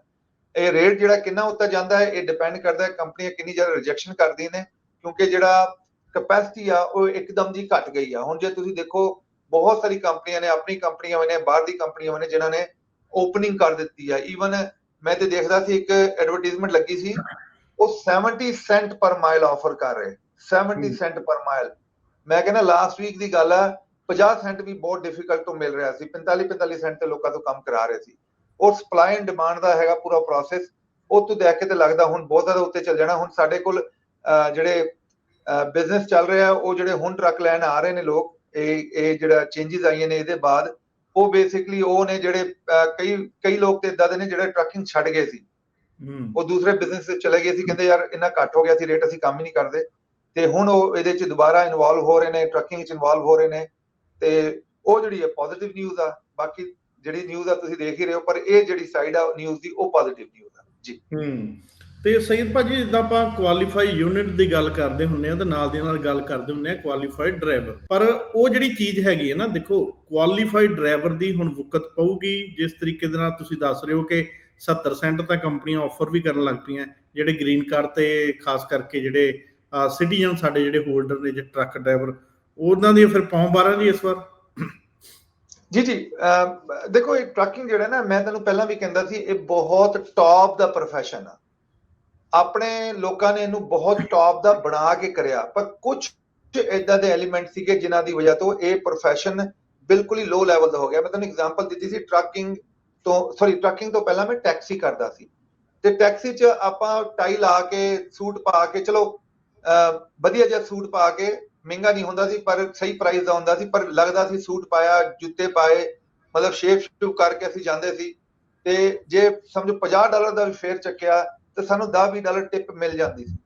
ਇਹ ਰੇਟ ਜਿਹੜਾ ਕਿੰਨਾ ਉੱਤੇ ਜਾਂਦਾ ਹੈ ਇਹ ਡਿਪੈਂਡ ਕਰਦਾ ਹੈ ਕੰਪਨੀਆਂ ਕਿੰਨੀ ਜ਼ਿਆਦਾ ਰਿਜੈਕਸ਼ਨ ਕਰਦੀਆਂ ਨੇ ਕਿਉਂਕਿ ਜਿਹੜਾ ਕਪੈਸਿਟੀ ਆ ਉਹ ਇੱਕਦਮ ਜੀ ਘਟ ਗਈ ਆ। ਹੁਣ ਜੇ ਤੁਸੀਂ ਦੇਖੋ ਬਹੁਤ ਸਾਰੀ ਕੰਪਨੀਆਂ ਨੇ ਆਪਣੀ ਕੰਪਨੀਆਂ ਨੇ ਬਾਹਰ ਦੀ ਕੰਪਨੀਆਂ ਨੇ ਜਿਨ੍ਹਾਂ ਨੇ ਓਪਨਿੰਗ ਕਰ ਦਿੱਤੀ ਆ। ਈਵਨ ਮੈਂ ਤੇ ਦੇਖਦਾ ਸੀ ਇੱਕ ਐਡਵਰਟਾਈਜ਼ਮੈਂਟ ਲੱਗੀ ਸੀ ਉਹ 70 ਸੈਂਟ ਪਰ ਮਾਈਲ ਆਫਰ ਕਰ ਰਹੇ। 70 ਸੈਂਟ ਪਰ ਮਾਈਲ ਮੈਂ ਕਹਿੰਦਾ ਲਾਸਟ ਵੀਕ ਦੀ ਗੱਲ ਆ 50 ਸੈਂਟ ਵੀ ਬਹੁਤ ਡਿਫਿਕਲਟ ਤੋਂ ਮਿਲ ਰਿਹਾ ਸੀ। 45 45 ਸੈਂਟ ਤੇ ਲੋਕਾਂ ਤੋਂ ਕੰਮ ਕਰਾ ਰਹੇ ਸੀ। ਔਰ ਸਪਲਾਈ ਐਂਡ ਡਿਮਾਂਡ ਦਾ ਹੈਗਾ ਪੂਰਾ ਪ੍ਰੋਸੈਸ ਉਹ ਤੋਂ ਦੇਖ ਕੇ ਤੇ ਲੱਗਦਾ ਹੁਣ ਬਹੁਤ ਜ਼ਿਆਦਾ ਉੱਤੇ ਚੱਲ ਜਾਣਾ। ਹੁਣ ਸਾਡੇ ਕੋਲ ਜਿਹੜੇ ਬਿਜ਼ਨਸ ਚੱਲ ਰਿਹਾ ਉਹ ਜਿਹੜੇ ਹੁਣ ਟਰੱਕ ਲੈਣ ਆ ਰਹੇ ਨੇ ਲੋਕ ਇਹ ਇਹ ਜਿਹੜਾ ਚੇਂਜਸ ਆਈਆਂ ਨੇ ਇਹਦੇ ਬਾਅਦ ਉਹ ਬੇਸਿਕਲੀ ਉਹ ਨੇ ਜਿਹੜੇ ਕਈ ਕਈ ਲੋਕ ਤੇ ਇਦਾਂ ਦੇ ਨੇ ਜਿਹੜੇ ਟਰੱਕਿੰਗ ਛੱਡ ਗਏ ਸੀ। ਉਹ ਦੂਸਰੇ ਬਿਜ਼ਨਸ ਵਿੱਚ ਚਲੇ ਗਏ ਸੀ ਕਹਿੰਦੇ ਯਾਰ ਇੰਨਾ ਘੱਟ ਹੋ ਗਿਆ ਸੀ ਰੇਟ ਅਸੀਂ ਕੰਮ ਹੀ ਨਹੀਂ ਕਰਦੇ। ਤੇ ਹੁਣ ਉਹ ਇਹਦੇ ਚ ਦੁਬਾਰਾ ਇਨਵੋਲਵ ਹੋ ਰਹੇ ਨੇ ਟਰੱਕਿੰਗ ਚ ਇਨਵੋਲਵ ਹੋ ਰਹੇ ਨੇ। ਤੇ ਉਹ ਜਿਹੜੀ ਹੈ ਪੋਜ਼ਿਟਿਵ ਨਿਊਜ਼ ਆ ਬਾਕੀ ਜਿਹੜੀ ਨਿਊਜ਼ ਆ ਤੁਸੀਂ ਦੇਖ ਹੀ ਰਹੇ ਹੋ, ਪਰ ਇਹ ਜਿਹੜੀ ਸਾਈਡ ਆ ਨਿਊਜ਼ ਦੀ, ਉਹ ਪੋਜ਼ਿਟਿਵ ਨਿਊਜ਼ ਆ। ਜੀ। ਹੂੰ। ਤੇ ਸੈਦ ਭਾਜੀ, ਜਿੱਦਾਂ ਆਪਾਂ ਕੁਆਲੀਫਾਈ ਯੂਨਿਟ ਦੀ ਗੱਲ ਕਰਦੇ ਹੁੰਨੇ ਆ ਤੇ ਨਾਲ ਦੀ ਨਾਲ ਗੱਲ ਕਰਦੇ ਹੁੰਨੇ ਆ ਕੁਆਲੀਫਾਈਡ ਡਰਾਈਵਰ ਪਰ ਉਹ ਜਿਹੜੀ ਚੀਜ਼ ਹੈਗੀ ਹੈ ਨਾ, ਦੇਖੋ ਕੁਆਲੀਫਾਈਡ ਡਰਾਈਵਰ ਦੀ ਹੁਣ ਵਕਤ ਪਊਗੀ, ਜਿਸ ਤਰੀਕੇ ਦੇ ਨਾਲ ਤੁਸੀਂ ਦੱਸ ਰਹੇ ਹੋ ਕਿ 70% ਤਾਂ ਕੰਪਨੀਆਂ ਆਫਰ ਵੀ ਕਰਨ ਲੱਗ ਪਈਆਂ, ਜਿਹੜੇ ਗ੍ਰੀਨ ਕਾਰਡ ਤੇ, ਖਾਸ ਕਰਕੇ ਜਿਹੜੇ ਸਿਟੀਜ਼ਨ ਸਾਡੇ ਜਿਹੜੇ ਹੋਲਡਰ ਨੇ ਜੇ ਟਰੱਕ ਡਰਾਈਵਰ ਉਹਨਾਂ ਦੀ ਫਿਰ ਪੌਂ 12 ਜੀ ਇਸ ਵਾਰ? ਜੀ ਜੀ ਦੇਖੋ, ਇਹ ਟਰੱਕਿੰਗ ਜਿਹੜਾ ਨਾ, ਮੈਂ ਤੁਹਾਨੂੰ ਪਹਿਲਾਂ ਵੀ ਕਹਿੰਦਾ ਸੀ, ਇਹ ਬਹੁਤ ਟੌਪ ਦਾ profession ਆ। ਆਪਣੇ ਲੋਕਾਂ ਨੇ ਇਹਨੂੰ ਬਹੁਤ ਟੌਪ ਦਾ ਬਣਾ ਕੇ ਕਰਿਆ, ਪਰ ਕੁਝ ਇਦਾਂ ਦੇ ਐਲੀਮੈਂਟ ਸੀਗੇ ਜਿਨ੍ਹਾਂ ਦੀ ਵਜ੍ਹਾ ਤੋਂ ਇਹ profession ਬਿਲਕੁਲ ਹੀ ਲੋ ਲੈਵਲ ਦਾ ਹੋ ਗਿਆ। ਮੈਂ ਤੁਹਾਨੂੰ ਐਗਜ਼ਾਮਪਲ ਦਿੱਤੀ ਸੀ ਟਰੱਕਿੰਗ ਤੋਂ ਸੌਰੀ ਟਰੱਕਿੰਗ ਤੋਂ ਪਹਿਲਾਂ ਮੈਂ ਟੈਕਸੀ ਕਰਦਾ ਸੀ। ਤੇ ਟੈਕਸੀ 'ਚ ਆਪਾਂ ਟਾਈ ਲਾ ਕੇ, ਸੂਟ ਪਾ ਕੇ, ਚਲੋ ਵਧੀਆ ਜਿਹਾ ਸੂਟ ਪਾ ਕੇ ਮਹਿੰਗਾ ਨਹੀਂ ਹੁੰਦਾ ਸੀ, ਪਰ ਸਹੀ ਪ੍ਰਾਈਸ ਦਾ ਹੁੰਦਾ ਸੀ, ਪਰ ਲੱਗਦਾ ਸੀ ਸੂਟ ਪਾਇਆ, ਜੁੱਤੇ ਪਾਏ, ਮਤਲਬ ਸ਼ੇਪ ਸ਼ੂ ਕਰਕੇ ਅਸੀਂ ਜਾਂਦੇ ਸੀ। ਤੇ ਜੇ ਸਮਝੋ 50 ਡਾਲਰ ਦਾ ਵੀ ਫੇਅਰ ਚੱਕਿਆ, ਤੇ ਸਾਨੂੰ 10-20 ਡਾਲਰ ਟਿਪ ਮਿਲ ਜਾਂਦੀ ਸੀ।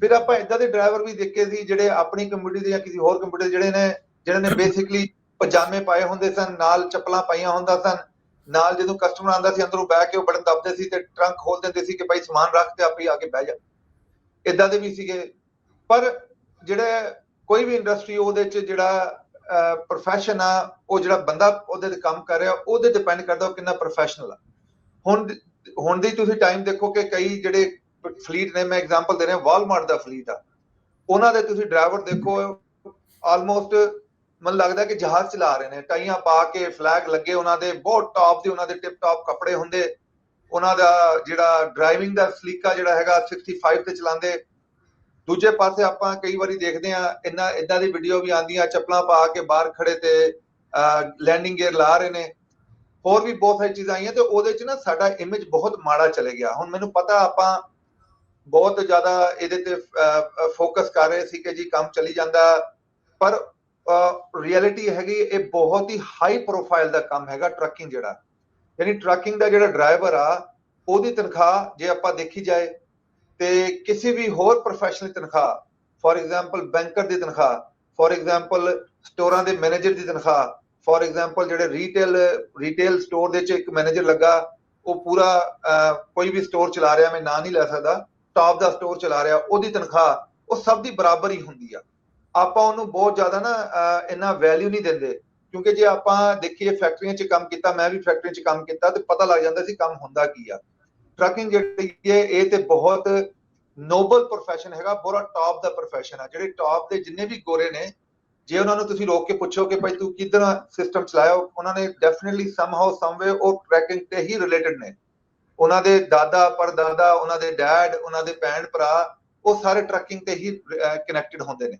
ਫਿਰ ਆਪਾਂ ਇਦਾਂ ਦੇ ਡਰਾਈਵਰ ਵੀ ਦੇਖੇ ਸੀ, ਜਿਹੜੇ ਆਪਣੀ ਕਮਿਊਨਿਟੀ ਦੇ ਜਾਂ ਕਿਸੇ ਹੋਰ ਕਮਿਊਨਿਟੀ ਜਿਹੜੇ ਨੇ ਜਿਹੜੇ ਨੇ ਬੇਸਿਕਲੀ ਪਜਾਮੇ ਪਾਏ ਹੁੰਦੇ ਸਨ, ਨਾਲ ਚੱਪਲਾਂ ਪਾਈਆਂ ਹੁੰਦਾ ਸਨ, ਨਾਲ ਜਦੋਂ ਕਸਟਮਰ ਆਂਦਾ ਸੀ, ਅੰਦਰੋਂ ਬਹਿ ਕੇ ਉਹ ਬਟਨ ਦੱਬਦੇ ਸੀ ਤੇ ਟਰੰਕ ਖੋਲ ਦਿੰਦੇ ਸੀ ਕਿ ਭਾਈ ਸਮਾਨ ਰੱਖ ਤੇ ਆਪੇ ਆ ਕੇ ਬਹਿ ਜਾ। ਇਦਾਂ ਦੇ ਵੀ ਸੀਗੇ। ਪਰ ਜਿਹੜੇ ਕੋਈ ਵੀ ਇੰਡਸਟਰੀ ਉਹਦੇ ਚ ਜਿਹੜਾ ਪ੍ਰੋਫੈਸ਼ਨ ਆ, ਉਹ ਜਿਹੜਾ ਬੰਦਾ ਉਹਦੇ ਤੇ ਕੰਮ ਕਰ ਰਿਹਾ, ਉਹਦੇ ਡਿਪੈਂਡ ਕਰਦਾ ਉਹ ਕਿੰਨਾ ਪ੍ਰੋਫੈਸ਼ਨਲ ਆ। ਹੁਣ ਹੁਣ ਦੀ ਤੁਸੀਂ ਟਾਈਮ ਦੇਖੋ ਕਿ ਕਈ ਜਿਹੜੇ ਫਲੀਟ ਨੇ, ਮੈਂ ਐਗਜ਼ਾਮਪਲ ਦੇ ਰਿਹਾ ਵਾਲਮਾਰਟ ਦਾ ਫਲੀਟ ਆ। ਉਹਨਾਂ ਦੇ ਤੁਸੀਂ ਡਰਾਈਵਰ ਦੇਖੋ ਆਲਮੋਸਟ ਮਨ ਲੱਗਦਾ ਕਿ ਜਹਾਜ਼ ਚਲਾ ਰਹੇ ਨੇ, ਟਾਈਆਂ ਪਾ ਕੇ ਫਲੈਗ ਲੱਗੇ ਉਹਨਾਂ ਦੇ, ਬਹੁਤ ਟੌਪ ਦੇ ਉਹਨਾਂ ਦੇ ਟਿਪ ਟੌਪ ਕੱਪੜੇ ਹੁੰਦੇ। ਉਹਨਾਂ ਦਾ ਜਿਹੜਾ ਡਰਾਈਵਿੰਗ ਦਾ ਸਲੀਕਾ ਜਿਹੜਾ ਹੈਗਾ 65 ਤੇ ਚਲਾਉਂਦੇ। ਦੂਜੇ ਪਾਸੇ ਆਪਾਂ ਕਈ ਵਾਰੀ ਦੇਖਦੇ ਆ ਇੰਨਾ ਇਦਾਂ ਦੀ ਵੀਡੀਓ ਵੀ ਆਉਂਦੀਆਂ, ਚੱਪਲਾਂ ਪਾ ਕੇ ਬਾਹਰ ਖੜੇ ਤੇ ਲੈਂਡਿੰਗ ਗੇਅਰ ਲਾ ਰਹੇ ਨੇ। ਹੋਰ ਵੀ ਬਹੁਤ ਸਾਰੀ ਚੀਜ਼ਾਂ ਆਈਆਂ ਤੇ ਉਹਦੇ ਚ ਨਾ ਸਾਡਾ ਇਮੇਜ ਬਹੁਤ ਮਾੜਾ ਚਲੇ ਗਿਆ। ਹੁਣ ਮੈਨੂੰ ਪਤਾ ਆਪਾਂ ਬਹੁਤ ਜ਼ਿਆਦਾ ਇਹਦੇ ਤੇ ਫੋਕਸ ਕਰ ਰਹੇ ਸੀ ਕਿ ਜੀ ਕੰਮ ਚੱਲੀ ਜਾਂਦਾ। ਪਰ ਰਿਐਲਿਟੀ ਹੈਗੀ, ਇਹ ਬਹੁਤ ਹੀ ਹਾਈ ਪ੍ਰੋਫਾਈਲ ਦਾ ਕੰਮ ਹੈਗਾ ਟਰੱਕਿੰਗ ਜਿਹੜਾ। ਯਾਨੀ ਟਰੱਕਿੰਗ ਦਾ ਜਿਹੜਾ ਡਰਾਈਵਰ ਆ, ਉਹਦੀ ਤਨਖਾਹ ਜੇ ਆਪਾਂ ਦੇਖੀ ਜਾਏ ਤੇ ਕਿਸੇ ਵੀ ਹੋਰ ਪ੍ਰੋਫੈਸ਼ਨਲ ਤਨਖਾਹ ਫੋਰ ਐਗਜ਼ਾਮਪਲ ਬੈਂਕਰ ਦੀ ਤਨਖਾਹ ਫੋਰ ਐਗਜ਼ਾਮਪਲ ਸਟੋਰਾਂ ਦੇ ਮੈਨੇਜਰ ਦੀ ਤਨਖਾਹ ਫੋਰ ਐਗਜ਼ਾਮਪਲ ਜਿਹੜੇ ਰੀਟੇਲ ਰੀਟੇਲ ਸਟੋਰ ਦੇ ਚ ਇੱਕ ਮੈਨੇਜਰ ਲੱਗਾ, ਉਹ ਪੂਰਾ ਕੋਈ ਵੀ ਸਟੋਰ ਚਲਾ ਰਿਹਾ, ਮੈਂ ਨਾਂ ਨਹੀਂ ਲੈ ਸਕਦਾ ਟਾਪ ਦਾ ਸਟੋਰ ਚਲਾ ਰਿਹਾ, ਉਹਦੀ ਤਨਖਾਹ ਉਹ ਸਭ ਦੀ ਬਰਾਬਰ ਹੀ ਹੁੰਦੀ ਆ। ਆਪਾਂ ਉਹਨੂੰ ਬਹੁਤ ਜ਼ਿਆਦਾ ਨਾ ਇੰਨਾ ਵੈਲਿਊ ਨਹੀਂ ਦਿੰਦੇ, ਕਿਉਂਕਿ ਜੇ ਆਪਾਂ ਦੇਖੀਏ ਫੈਕਟਰੀਆਂ 'ਚ ਕੰਮ ਕੀਤਾ, ਮੈਂ ਵੀ ਫੈਕਟਰੀ 'ਚ ਕੰਮ ਕੀਤਾ, ਤੇ ਪਤਾ ਲੱਗ ਜਾਂਦਾ ਸੀ ਕੰਮ ਹੁੰਦਾ ਕੀ ਆ। ਟਰੱਕਿੰਗ ਜਿਹੜੀ ਹੈ, ਇਹ ਤੇ ਬਹੁਤ ਨੋਬਲ profession ਹੈਗਾ ਪੂਰਾ ਟਾਪ ਦਾ profession ਆ। ਜਿਹੜੇ ਟਾਪ ਦੇ ਜਿੰਨੇ ਵੀ ਗੋਰੇ ਨੇ, ਜੇ ਉਹਨਾਂ ਨੂੰ ਤੁਸੀਂ ਰੋਕ ਕੇ ਪੁੱਛੋ ਕਿ ਭਾਈ ਤੂੰ ਕਿਦਾਂ ਸਿਸਟਮ ਚਲਾਇਆ, ਉਹਨਾਂ ਨੇ ਡੈਫੀਨਿਟਲੀ ਸਮਹਾਉ ਸਮਵੇ ਉਹ ਟਰੈਕਿੰਗ ਤੇ ਹੀ ਰਿਲੇਟਡ ਨੇ। ਉਹਨਾਂ ਦੇ ਦਾਦਾ ਪਰਦਾਦਾ ਉਹਨਾਂ ਦੇ ਡੈਡ ਉਹਨਾਂ ਦੇ ਭੈਣ ਭਰਾ, ਉਹ ਸਾਰੇ ਟਰੈਕਿੰਗ ਤੇ ਹੀ ਕਨੈਕਟਡ ਹੁੰਦੇ ਨੇ।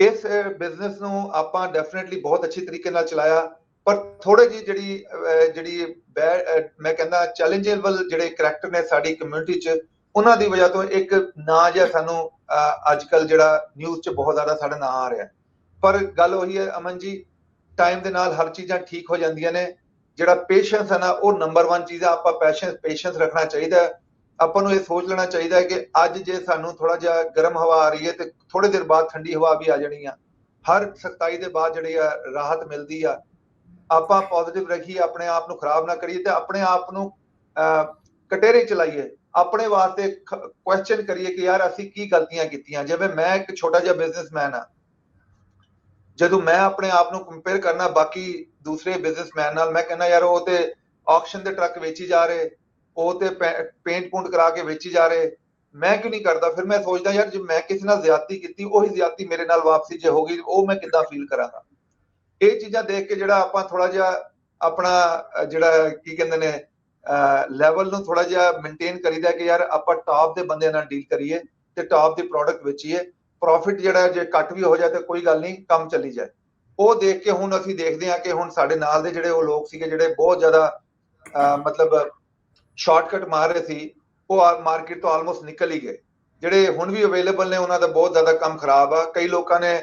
ਇਸ ਬਿਜ਼ਨਸ ਨੂੰ ਆਪਾਂ ਡੈਫੀਨਿਟਲੀ ਬਹੁਤ ਅੱਛੇ ਤਰੀਕੇ ਨਾਲ ਚਲਾਇਆ। ਪਰ ਥੋੜੇ ਜੀ ਜਿਹੜੀ ਜਿਹੜੀ bad, ਮੈਂ ਕਹਿੰਦਾ ਚੈਲੰਜੇਬਲ ਜਿਹੜੇ ਕਰੈਕਟਰ ਨੇ ਸਾਡੀ ਕਮਿਊਨਿਟੀ 'ਚ ਉਹਨਾਂ ਦੀ ਵਜ੍ਹਾ ਤੋਂ ਇੱਕ ਨਾਂ ਜਿਹਾ ਸਾਨੂੰ ਅੱਜ ਕੱਲ ਜਿਹੜਾ ਨਿਊਜ਼ 'ਚ ਬਹੁਤ ਜ਼ਿਆਦਾ ਸਾਡਾ ਨਾਂ ਆ ਰਿਹਾ ਪਰ ਗੱਲ ਉਹੀ ਹੈ ਅਮਨ ਜੀ ਟਾਈਮ ਦੇ ਨਾਲ ਹਰ ਚੀਜ਼ਾਂ ਠੀਕ ਹੋ ਜਾਂਦੀਆਂ ਨੇ ਜਿਹੜਾ ਪੇਸ਼ੈਂਸ ਹੈ ਨਾ ਉਹ ਨੰਬਰ 1 ਚੀਜ਼ ਆ ਆਪਾਂ ਪੈਸ਼ੈਂਸ ਪੇਸ਼ੈਂਸ ਰੱਖਣਾ ਚਾਹੀਦਾ ਆਪਾਂ ਨੂੰ ਇਹ ਸੋਚ ਲੈਣਾ ਚਾਹੀਦਾ ਹੈ ਕਿ ਅੱਜ ਜੇ ਸਾਨੂੰ ਥੋੜਾ ਜਿਹਾ ਗਰਮ ਹਵਾ ਆ ਰਹੀ ਹੈ ਤੇ ਥੋੜੇ ਦਿਨ ਬਾਅਦ ਠੰਡੀ ਹਵਾ ਵੀ ਆ ਜਾਣੀ ਆ। ਹਰ ਸਖਤਾਈ ਦੇ ਬਾਅਦ ਜਿਹੜੀ ਆ ਰਾਹਤ ਮਿਲਦੀ ਆ ਆਪਾਂ ਪੋਜ਼ਿਟਿਵ ਰੱਖੀਏ ਆਪਣੇ ਆਪ ਨੂੰ ਖਰਾਬ ਨਾ ਕਰੀਏ ਤੇ ਆਪਣੇ ਆਪ ਨੂੰ ਕਟੇਰੇ ਚਲਾਈਏ ਆਪਣੇ ਵਾਸਤੇ ਕੁਐਸਚਨ ਕਰੀਏ ਕਿ ਯਾਰ ਅਸੀਂ ਕੀ ਗਲਤੀਆਂ ਕੀਤੀਆਂ? ਜਿਵੇਂ ਮੈਂ ਇੱਕ ਛੋਟਾ ਜਿਹਾ ਬਿਜ਼ਨਸਮੈਨ ਆ ਜਦੋਂ ਮੈਂ ਆਪਣੇ ਆਪ ਨੂੰ ਕੰਪੇਅਰ ਕਰਨਾ, ਬਾਕੀ ਦੂਸਰੇ ਬਿਜ਼ਨਸਮੈਨ ਨਾਲ ਮੈਂ ਕਹਿੰਦਾ, ਯਾਰ ਉਹ ਤੇ ਆਕਸ਼ਨ ਦੇ ਟਰੱਕ ਵੇਚੀ ਜਾ ਰਹੇ, ਉਹ ਤੇ ਪੇਂਟ ਪੁੰਟ ਕਰਾ ਕੇ ਵੇਚੀ ਜਾ ਰਹੇ। ਮੈਂ ਕਿਉਂ ਨਹੀਂ ਕਰਦਾ? ਫਿਰ ਮੈਂ ਸੋਚਦਾ, ਯਾਰ ਜੇ ਮੈਂ ਕਿਸੇ ਨਾਲ ਜ਼ਿਆਦਤੀ ਕੀਤੀ, ਉਹੀ ਜ਼ਿਆਦਤੀ ਮੇਰੇ ਨਾਲ ਵਾਪਸੀ ਜੇ ਹੋਗੀ ਉਹ ਮੈਂ ਕਿੱਦਾਂ ਫੀਲ ਕਰਾਂਗਾ? ਇਹ ਚੀਜ਼ਾਂ ਦੇਖ ਕੇ ਜਿਹੜਾ ਆਪਾਂ ਥੋੜਾ ਜਿਹਾ ਆਪਣਾ ਜਿਹੜਾ ਕੀ ਕਹਿੰਦੇ ਨੇ ਲੈਵਲ ਨੂੰ ਥੋੜਾ ਜਿਹਾ ਮੇਨਟੇਨ ਕਰੀਦਾ ਕਿ ਯਾਰ ਆਪਾਂ ਟਾਪ ਦੇ ਬੰਦੇ ਨਾਲ ਡੀਲ ਕਰੀਏ ਤੇ ਟਾਪ ਦੀ ਪ੍ਰੋਡਕਟ ਵੇਚੀਏ ਪ੍ਰੋਫਿਟ ਜਿਹੜਾ ਜੇ ਘੱਟ ਵੀ ਹੋ ਜਾਏ ਤਾਂ ਕੋਈ ਗੱਲ ਨਹੀਂ ਕੰਮ ਚੱਲੀ ਜਾਏ। ਉਹ ਦੇਖ ਕੇ ਹੁਣ ਅਸੀਂ ਦੇਖਦੇ ਹਾਂ ਕਿ ਹੁਣ ਸਾਡੇ ਨਾਲ ਦੇ ਜਿਹੜੇ ਉਹ ਲੋਕ ਸੀਗੇ ਜਿਹੜੇ ਬਹੁਤ ਜ਼ਿਆਦਾ ਅਹ, ਮਤਲਬ ਸ਼ਾਰਟਕਟ ਮਾਰ ਰਹੇ ਸੀ ਉਹ ਮਾਰਕੀਟ ਤੋਂ ਆਲਮੋਸਟ ਨਿਕਲ ਹੀ ਗਏ। ਜਿਹੜੇ ਹੁਣ ਵੀ ਅਵੇਲੇਬਲ ਨੇ ਉਹਨਾਂ ਦਾ ਬਹੁਤ ਜ਼ਿਆਦਾ ਕੰਮ ਖਰਾਬ ਆ। ਕਈ ਲੋਕਾਂ ਨੇ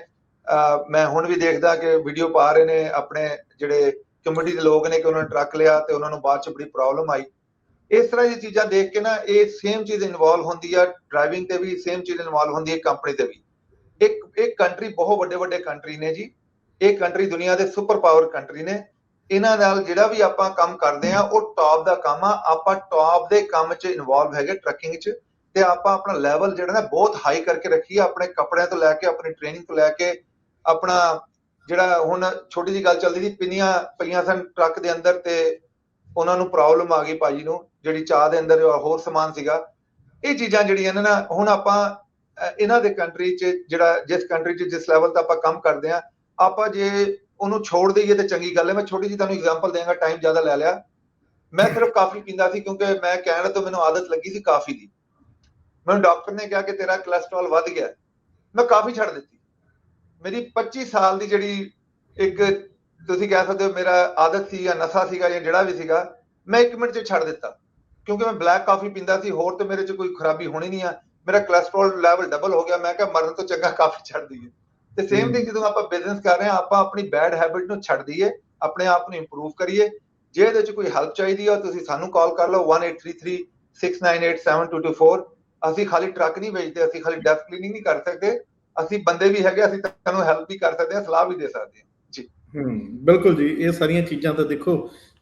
ਮੈਂ ਹੁਣ ਵੀ ਦੇਖਦਾ ਕਿ ਵੀਡੀਓ ਪਾ ਰਹੇ ਨੇ ਆਪਣੇ ਜਿਹੜੇ ਕਮਿਊਨਿਟੀ ਦੇ ਲੋਕ ਨੇ ਕਿ ਉਹਨਾਂ ਨੇ ਟਰੱਕ ਲਿਆ ਤੇ ਉਹਨਾਂ ਨੂੰ ਬਾਅਦ ਚ ਬੜੀ ਪ੍ਰੋਬਲਮ ਆਈ। ਇਸ ਤਰ੍ਹਾਂ ਦੀ ਚੀਜ਼ਾਂ ਦੇਖ ਕੇ ਨਾ ਇਹ ਸੇਮ ਚੀਜ਼ ਇਨਵੋਲਵ ਹੁੰਦੀ ਆ ਡਰਾਈਵਿੰਗ ਤੇ ਵੀ ਸੇਮ ਚੀਜ਼ ਇਨਵੋਲਵ ਹੁੰਦੀ ਹੈ ਕੰਪਨੀ ਤੇ ਵੀ। ਇੱਕ ਇੱਕ ਕੰਟਰੀ ਬਹੁਤ ਵੱਡੇ ਵੱਡੇ ਕੰਟਰੀ ਨੇ ਜੀ। ਇਹ ਕੰਟਰੀ ਦੁਨੀਆ ਦੇ ਸੁਪਰ ਪਾਵਰ ਕੰਟਰੀ ਨੇ। ਇਹਨਾਂ ਨਾਲ ਜਿਹੜਾ ਵੀ ਆਪਾਂ ਕੰਮ ਕਰਦੇ ਆ, ਉਹ ਟੌਪ ਦਾ ਕੰਮ ਆ। ਆਪਾਂ ਟੌਪ ਦੇ ਕੰਮ 'ਚ ਇਨਵੋਲਵ ਹੈਗੇ ਟਰੱਕਿੰਗ 'ਚ ਤੇ ਆਪਾਂ ਆਪਣਾ ਲੈਵਲ ਜਿਹੜਾ ਨਾ ਬਹੁਤ ਹਾਈ ਕਰਕੇ ਰੱਖੀਏ ਆਪਣੇ ਕੱਪੜਿਆਂ ਤੋਂ ਲੈ ਕੇ, ਆਪਣੀ ਟ੍ਰੇਨਿੰਗ ਤੋਂ ਲੈ ਕੇ ਆਪਣਾ ਜਿਹੜਾ ਹੁਣ ਛੋਟੀ ਜੀ ਗੱਲ ਚੱਲਦੀ ਸੀ, ਪਿੰਨੀਆਂ ਪਈਆਂ ਸਨ ਟਰੱਕ ਦੇ ਅੰਦਰ ਤੇ ਉਹਨਾਂ ਨੂੰ ਪ੍ਰੋਬਲਮ ਆ ਗਈ ਭਾਜੀ ਨੂੰ, ਜਿਹੜੀ ਚਾਹ ਦੇ ਅੰਦਰ ਹੋਰ ਸਮਾਨ ਸੀਗਾ। ਇਹ ਚੀਜ਼ਾਂ ਜਿਹੜੀਆਂ ਨੇ ਨਾ, ਹੁਣ ਆਪਾਂ ਇਹਨਾਂ ਦੇ ਕੰਟਰੀ 'ਚ ਜਿਹੜਾ, ਜਿਸ ਕੰਟਰੀ 'ਚ ਜਿਸ ਲੈਵਲ ਤੇ ਆਪਾਂ ਕੰਮ ਕਰਦੇ ਆ ਆਪਾਂ ਜੇ ਉਹਨੂੰ ਛੋੜ ਦਈਏ ਤੇ ਚੰਗੀ ਗੱਲ ਹੈ। ਮੈਂ ਛੋਟੀ ਜੀ ਤੁਹਾਨੂੰ ਐਗਜ਼ਾਮਪਲ ਦੇਵਾਂਗਾ ਟਾਈਮ ਜ਼ਿਆਦਾ ਲੈ ਲਿਆ। ਮੈਂ ਸਿਰਫ ਕਾਫੀ ਪੀਂਦਾ ਸੀ ਕਿਉਂਕਿ ਮੈਂ ਕਹਿਣ ਤੋਂ ਮੈਨੂੰ ਆਦਤ ਲੱਗੀ ਸੀ ਕਾਫੀ ਦੀ। ਮੈਨੂੰ ਡਾਕਟਰ ਨੇ ਕਿਹਾ ਕਿ ਤੇਰਾ ਕੋਲੇਸਟ੍ਰੋਲ ਵੱਧ ਗਿਆ। ਮੈਂ ਕਾਫੀ ਛੱਡ ਦਿੱਤੀ। ਮੇਰੀ 25 ਸਾਲ ਦੀ ਜਿਹੜੀ ਇੱਕ ਤੁਸੀਂ ਕਹਿ ਸਕਦੇ ਹੋ ਮੇਰਾ ਆਦਤ ਸੀ ਜਾਂ ਨਸ਼ਾ ਸੀਗਾ ਜਾਂ ਜਿਹੜਾ ਵੀ ਸੀਗਾ ਮੈਂ 1 ਮਿੰਟ 'ਚ ਛੱਡ ਦਿੱਤਾ। ਕਿਉਂਕਿ ਮੈਂ ਬਲੈਕ ਕਾਫੀ ਪੀਂਦਾ ਸੀ ਹੋਰ ਤੇ ਮੇਰੇ 'ਚ ਕੋਈ ਖਰਾਬੀ ਹੋਣੀ ਨਹੀਂ ਆ। ਮੇਰਾ ਕੋਲੇਸਟ੍ਰੋਲ ਲੈਵਲ ਡਬਲ ਹੋ ਗਿਆ ਮੈਂ ਕਿਹਾ ਮਰਨ ਤੋਂ ਚੰਗਾ ਕਾਫੀ ਛੱਡ ਦਈਏ। ਤੇ ਸੇਮ ਥਿੰਗ ਜਦੋਂ ਆਪਾਂ ਬਿਜ਼ਨਸ ਕਰ ਰਹੇ ਹਾਂ ਆਪਾਂ ਆਪਣੀ ਬੈਡ ਹੈਬਿਟ ਨੂੰ ਛੱਡ ਦਈਏ ਆਪਣੇ ਆਪ ਨੂੰ ਇੰਪਰੂਵ ਕਰੀਏ। ਜੇ ਇਹਦੇ 'ਚ ਕੋਈ ਹੈਲਪ ਚਾਹੀਦੀ ਆ ਤੁਸੀਂ ਸਾਨੂੰ ਕਾਲ ਕਰ ਲਓ 1833698724 ਅਸੀਂ ਖਾਲੀ ਟਰੱਕ ਨਹੀਂ ਵੇਚਦੇ ਅਸੀਂ ਖਾਲੀ ਡੈਸਕ ਕਲੀਨਿੰਗ ਨਹੀਂ ਕਰ ਸਕਦੇ। ਅਸੀਂ ਬੰਦੇ ਵੀ ਹੈਗੇ ਅਸੀਂ ਤੁਹਾਨੂੰ ਹੈਲਪ ਵੀ ਕਰ ਸਕਦੇ ਹਾਂ ਸਲਾਹ ਵੀ ਦੇ ਸਕਦੇ ਹਾਂ। ਹੂੰ ਬਿਲਕੁਲ ਜੀ ਇਹ ਸਾਰੀਆਂ ਚੀਜ਼ਾਂ ਤਾਂ ਦੇਖੋ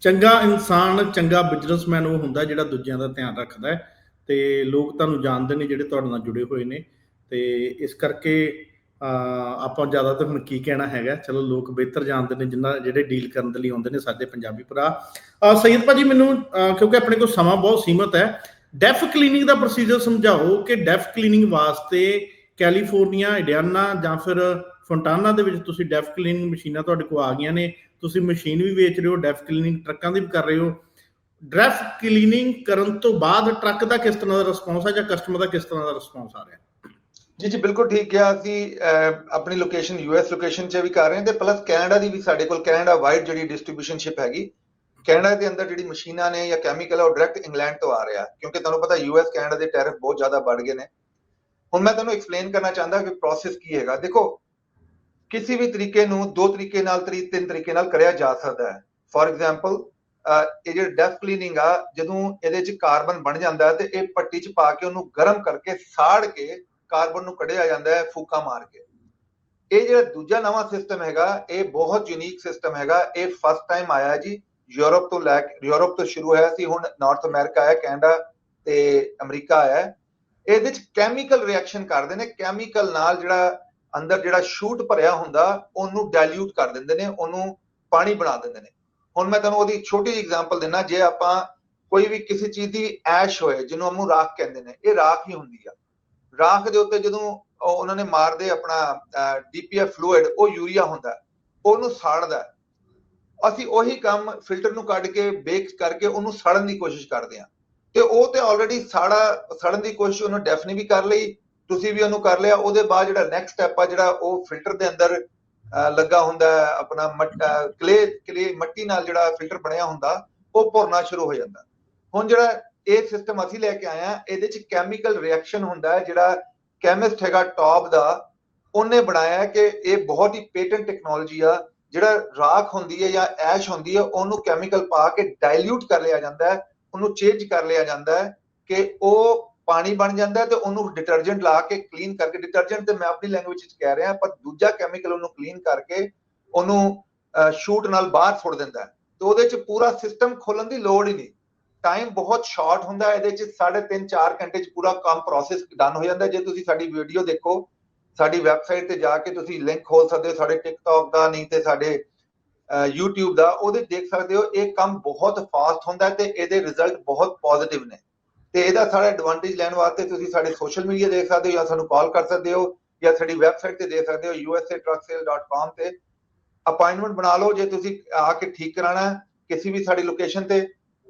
ਚੰਗਾ ਇਨਸਾਨ ਚੰਗਾ ਬਿਜ਼ਨਸਮੈਨ ਉਹ ਹੁੰਦਾ ਜਿਹੜਾ ਦੂਜਿਆਂ ਦਾ ਧਿਆਨ ਰੱਖਦਾ ਹੈ ਤੇ ਲੋਕ ਤੁਹਾਨੂੰ ਜਾਣਦੇ ਨੇ ਜਿਹੜੇ ਤੁਹਾਡੇ ਨਾਲ ਜੁੜੇ ਹੋਏ ਨੇ ਤੇ ਇਸ ਕਰਕੇ ਆਪਾਂ ਜ਼ਿਆਦਾ ਤਾਂ ਹੁਣ ਕੀ ਕਹਿਣਾ ਹੈਗਾ ਚਲੋ ਲੋਕ ਬਿਹਤਰ ਜਾਣਦੇ ਨੇ ਜਿੰਨਾ ਜਿਹੜੇ ਡੀਲ ਕਰਨ ਦੇ ਲਈ ਆਉਂਦੇ ਨੇ ਸਾਡੇ ਪੰਜਾਬੀ ਭਰਾ। ਅਹ, ਭਾਜੀ ਮੈਨੂੰ ਕਿਉਂਕਿ ਆਪਣੇ ਕੋਲ ਸਮਾਂ ਬਹੁਤ ਸੀਮਤ ਹੈ ਡੈਫ ਕਲੀਨਿੰਗ ਦਾ ਪ੍ਰੋਸੀਜਰ ਸਮਝਾਓ ਕਿ ਡੈਫ ਕਲੀਨਿੰਗ ਵਾਸਤੇ ਕੈਲੀਫੋਰਨੀਆ ਇੰਡੀਆਨਾ ਜਾਂ ਫਿਰ ਫੋਂਟਾਨਾ ਦੇ ਵਿੱਚ ਤੁਸੀਂ ਡੈਫ ਕਲੀਨਿੰਗ ਮਸ਼ੀਨਾਂ ਤੁਹਾਡੇ ਕੋਲ ਆ ਗਈਆਂ ਨੇ। ਤੁਸੀਂ ਮਸ਼ੀਨ ਵੀ ਵੇਚ ਰਹੇ ਹੋ, ਡੈਫ ਕਲੀਨਿੰਗ ਟਰੱਕਾਂ ਦੀ ਵੀ ਕਰ ਰਹੇ ਹੋ। ਡੈਫ ਕਲੀਨਿੰਗ ਕਰਨ ਤੋਂ ਬਾਅਦ ਟਰੱਕ ਦਾ ਕਿਸ ਤਰ੍ਹਾਂ ਦਾ ਰਿਸਪੌਂਸ ਹੈ ਜਾਂ ਕਸਟਮਰ ਦਾ ਕਿਸ ਤਰ੍ਹਾਂ ਦਾ ਰਿਸਪੌਂਸ ਆ ਰਿਹਾ? ਜੀ ਜੀ, ਬਿਲਕੁਲ ਠੀਕ ਕਿਹਾ ਅਸੀਂ ਆਪਣੀ ਲੋਕੇਸ਼ਨ ਯੂਐਸ ਲੋਕੇਸ਼ਨ 'ਚ ਵੀ ਕਰ ਰਹੇ ਹਾਂ ਤੇ ਪਲੱਸ ਕੈਨੇਡਾ ਦੀ ਵੀ ਸਾਡੇ ਕੋਲ ਕੈਨੇਡਾ ਵਾਈਡ ਜਿਹੜੀ ਡਿਸਟ੍ਰੀਬਿਊਸ਼ਨਸ਼ਿਪ ਹੈਗੀ, ਕੈਨੇਡਾ ਦੇ ਅੰਦਰ ਜਿਹੜੀ ਮਸ਼ੀਨਾਂ ਨੇ ਜਾਂ ਕੈਮੀਕਲ ਹੈ ਉਹ ਡਾਇਰੈਕਟ ਇੰਗਲੈਂਡ ਤੋਂ ਆ ਰਿਹਾ। ਕਿਉਂਕਿ ਤੁਹਾਨੂੰ ਪਤਾ ਯੂਐਸ ਕੈਨੇਡਾ ਦੇ ਟੈਰਿਫ ਬਹੁਤ ਜ਼ਿਆਦਾ ਵੱਧ ਗਏ ਨੇ। ਹੁਣ ਮੈਂ ਤੁਹਾਨੂੰ ਐਕਸਪਲੇਨ ਕਰਨਾ ਚਾਹੁੰਦਾ ਕਿ ਪ੍ਰੋਸੈਸ ਕੀ ਹੈਗਾ। ਦੇਖੋ, ਕਿਸੇ ਵੀ ਤਰੀਕੇ ਨੂੰ ਦੋ ਤਰੀਕੇ ਨਾਲ ਤਿੰਨ ਤਰੀਕੇ ਨਾਲ ਕਰਿਆ ਜਾ ਸਕਦਾ ਹੈ। ਫੋਰ ਐਗਜ਼ਾਮਪਲ ਇਹ ਜਿਹੜਾ ਡੈਫ ਕਲੀਨਿੰਗ ਆ, ਜਦੋਂ ਇਹਦੇ ਚ ਕਾਰਬਨ ਬਣ ਜਾਂਦਾ ਹੈ ਤੇ ਇਹ ਪੱਟੀ ਚ ਪਾ ਕੇ ਉਹਨੂੰ ਗਰਮ ਕਰਕੇ ਸਾੜ ਕੇ ਕਾਰਬਨ ਨੂੰ ਕੱਢਿਆ ਜਾਂਦਾ ਹੈ, ਫੂਕਾ ਮਾਰ ਕੇ। ਇਹ ਜਿਹੜਾ ਦੂਜਾ ਨਵਾਂ ਸਿਸਟਮ ਹੈਗਾ, ਇਹ ਬਹੁਤ ਯੂਨੀਕ ਸਿਸਟਮ ਹੈਗਾ। ਇਹ ਫਸਟ ਟਾਈਮ ਆਇਆ ਜੀ, ਯੂਰਪ ਤੋਂ ਲੈ ਕੇ, ਯੂਰਪ ਤੋਂ ਸ਼ੁਰੂ ਹੋਇਆ ਸੀ, ਹੁਣ ਨਾਰਥ ਅਮਰੀਕਾ ਹੈ ਕੈਨੇਡਾ ਤੇ ਅਮਰੀਕਾ ਆਇਆ ਇਹਦੇ ਚ ਕੈਮੀਕਲ ਰਿਐਕਸ਼ਨ ਕਰਦੇ ਨੇ ਕੈਮੀਕਲ ਨਾਲ ਜਿਹੜਾ ਅੰਦਰ ਜਿਹੜਾ ਸ਼ੂਟ ਭਰਿਆ ਹੁੰਦਾ, ਉਹਨੂੰ ਡਾਇਲੂਟ ਕਰ ਦਿੰਦੇ ਨੇ, ਉਹਨੂੰ ਪਾਣੀ ਬਣਾ ਦਿੰਦੇ ਨੇ। ਹੁਣ ਮੈਂ ਤੁਹਾਨੂੰ ਉਹਦੀ ਛੋਟੀ ਜਿਹੀ ਐਗਜ਼ਾਮਪਲ ਦਿੰਨਾ, ਜੇ ਆਪਾਂ ਕੋਈ ਵੀ ਕਿਸੇ ਚੀਜ਼ ਦੀ ਐਸ਼ ਹੋਏ, ਜਿਹਨੂੰ ਉਹਨੂੰ ਰਾਖ ਕਹਿੰਦੇ ਨੇ, ਇਹ ਰਾਖ ਹੀ ਹੁੰਦੀ ਆ। ਰਾਖ ਦੇ ਉੱਤੇ ਜਦੋਂ ਉਹਨਾਂ ਨੇ ਮਾਰਦੇ ਆਪਣਾ ਡੀਪੀਐਫ ਫਲੂਇਡ ਉਹ ਯੂਰੀਆ ਹੁੰਦਾ, ਉਹਨੂੰ ਸਾੜਦਾ। ਅਸੀਂ ਉਹੀ ਕੰਮ ਫਿਲਟਰ ਨੂੰ ਕੱਢ ਕੇ ਬੇਕ ਕਰਕੇ ਉਹਨੂੰ ਸੜਨ ਦੀ ਕੋਸ਼ਿਸ਼ ਕਰਦੇ ਹਾਂ। ਤੇ ਉਹ ਤੇ ਆਲਰੇਡੀ ਸਾੜਾ, ਸੜਨ ਦੀ ਕੋਸ਼ਿਸ਼ ਉਹਨੂੰ ਡੈਫਨੀ ਵੀ ਕਰ ਲਈ, ਤੁਸੀਂ ਵੀ ਉਹਨੂੰ ਕਰ ਲਿਆ, ਉਹਦੇ ਬਾਅਦ ਜਿਹੜਾ ਨੈਕਸਟ ਸਟੈਪ ਆ, ਜਿਹੜਾ ਉਹ ਫਿਲਟਰ ਦੇ ਅੰਦਰ ਲੱਗਾ ਹੁੰਦਾ ਆਪਣਾ ਕਲੇ ਕਲੇ ਮਿੱਟੀ ਨਾਲ ਜਿਹੜਾ ਫਿਲਟਰ ਬਣਿਆ ਹੁੰਦਾ, ਉਹ ਭੁਰਨਾ ਸ਼ੁਰੂ ਹੋ ਜਾਂਦਾ। ਹੁਣ ਜਿਹੜਾ ਇਹ ਸਿਸਟਮ ਅਸੀਂ ਲੈ ਕੇ ਆਏ ਆ, ਇਹਦੇ ਚ ਕੈਮੀਕਲ ਰਿਐਕਸ਼ਨ ਹੁੰਦਾ ਜਿਹੜਾ ਕੈਮਿਸਟ ਹੈਗਾ ਟੌਪ ਦਾ, ਉਹਨੇ ਬਣਾਇਆ ਕਿ ਇਹ ਬਹੁਤ ਹੀ ਪੇਟੈਂਟ ਟੈਕਨੋਲੋਜੀ ਆ, ਜਿਹੜਾ ਰਾਖ ਹੁੰਦੀ ਹੈ ਜਾਂ ਐਸ਼ ਹੁੰਦੀ ਹੈ, ਉਹਨੂੰ ਕੈਮੀਕਲ ਪਾ ਕੇ ਡਾਇਲੂਟ ਕਰ ਲਿਆ ਜਾਂਦਾ ਹੈ ਉਹਨੂੰ ਚੇਂਜ ਕਰ ਲਿਆ ਜਾਂਦਾ ਹੈ ਕਿ ਉਹ ਪਾਣੀ ਬਣ ਜਾਂਦਾ ਤੇ ਉਹਨੂੰ ਡਿਟਰਜੈਂਟ ਲਾ ਕੇ ਕਲੀਨ ਕਰਕੇ ਡਿਟਰਜੈਂਟ ਤੇ ਮੈਂ ਆਪਣੀ ਲੈਂਗੁਏਜ ਵਿੱਚ ਕਹਿ ਰਿਹਾ ਪਰ ਦੂਜਾ ਕੈਮੀਕਲ ਉਹਨੂੰ ਕਲੀਨ ਕਰਕੇ ਉਹਨੂੰ ਸ਼ੂਟ ਨਾਲ ਬਾਹਰ ਛੋੜ ਦਿੰਦਾ ਤੇ ਉਹਦੇ ਚ ਪੂਰਾ ਸਿਸਟਮ ਖੋਲਣ ਦੀ ਲੋੜ ਹੀ ਨਹੀਂ। ਟਾਈਮ ਬਹੁਤ ਸ਼ਾਰਟ ਹੁੰਦਾ ਇਹਦੇ ਚ 3.5 4 ਘੰਟੇ ਚ ਪੂਰਾ ਕੰਮ ਪ੍ਰੋਸੈਸ ਡਨ ਹੋ ਜਾਂਦਾ ਜੇ ਤੁਸੀਂ ਸਾਡੀ ਵੀਡੀਓ ਦੇਖੋ, ਸਾਡੀ ਵੈਬਸਾਈਟ ਤੇ ਜਾ ਕੇ ਤੁਸੀਂ ਲਿੰਕ ਖੋਲ ਸਕਦੇ ਹੋ, ਸਾਡੇ ਟਿਕਟੌਕ ਦਾ, ਨਹੀਂ ਤੇ ਸਾਡੇ YouTube ਦਾ, ਉਹਦੇ ਦੇਖ ਸਕਦੇ ਹੋ, ਇਹ ਕੰਮ ਬਹੁਤ ਫਾਸਟ ਹੁੰਦਾ ਹੈ ਤੇ ਇਹਦੇ ਰਿਜ਼ਲਟ ਬਹੁਤ ਪੋਜ਼ਿਟਿਵ ਨੇ। ਤੇ ਇਹਦਾ ਸਾਰਾ ਐਡਵਾਂਟੇਜ ਲੈਣ ਵਾਸਤੇ ਤੁਸੀਂ ਸਾਡੇ ਸੋਸ਼ਲ ਮੀਡੀਆ ਦੇਖ ਸਕਦੇ ਹੋ ਜਾਂ ਸਾਨੂੰ ਕਾਲ ਕਰ ਸਕਦੇ ਹੋ ਜਾਂ ਸਾਡੀ ਵੈਬਸਾਈਟ ਤੇ ਦੇਖ ਸਕਦੇ ਹੋ usatrucksale.com ਤੇ। ਅਪਾਇੰਟਮੈਂਟ ਬਣਾ ਲਓ, ਜੇ ਤੁਸੀਂ ਆ ਕੇ ਠੀਕ ਕਰਾਣਾ ਕਿਸੇ ਵੀ ਸਾਡੀ ਲੋਕੇਸ਼ਨ ਤੇ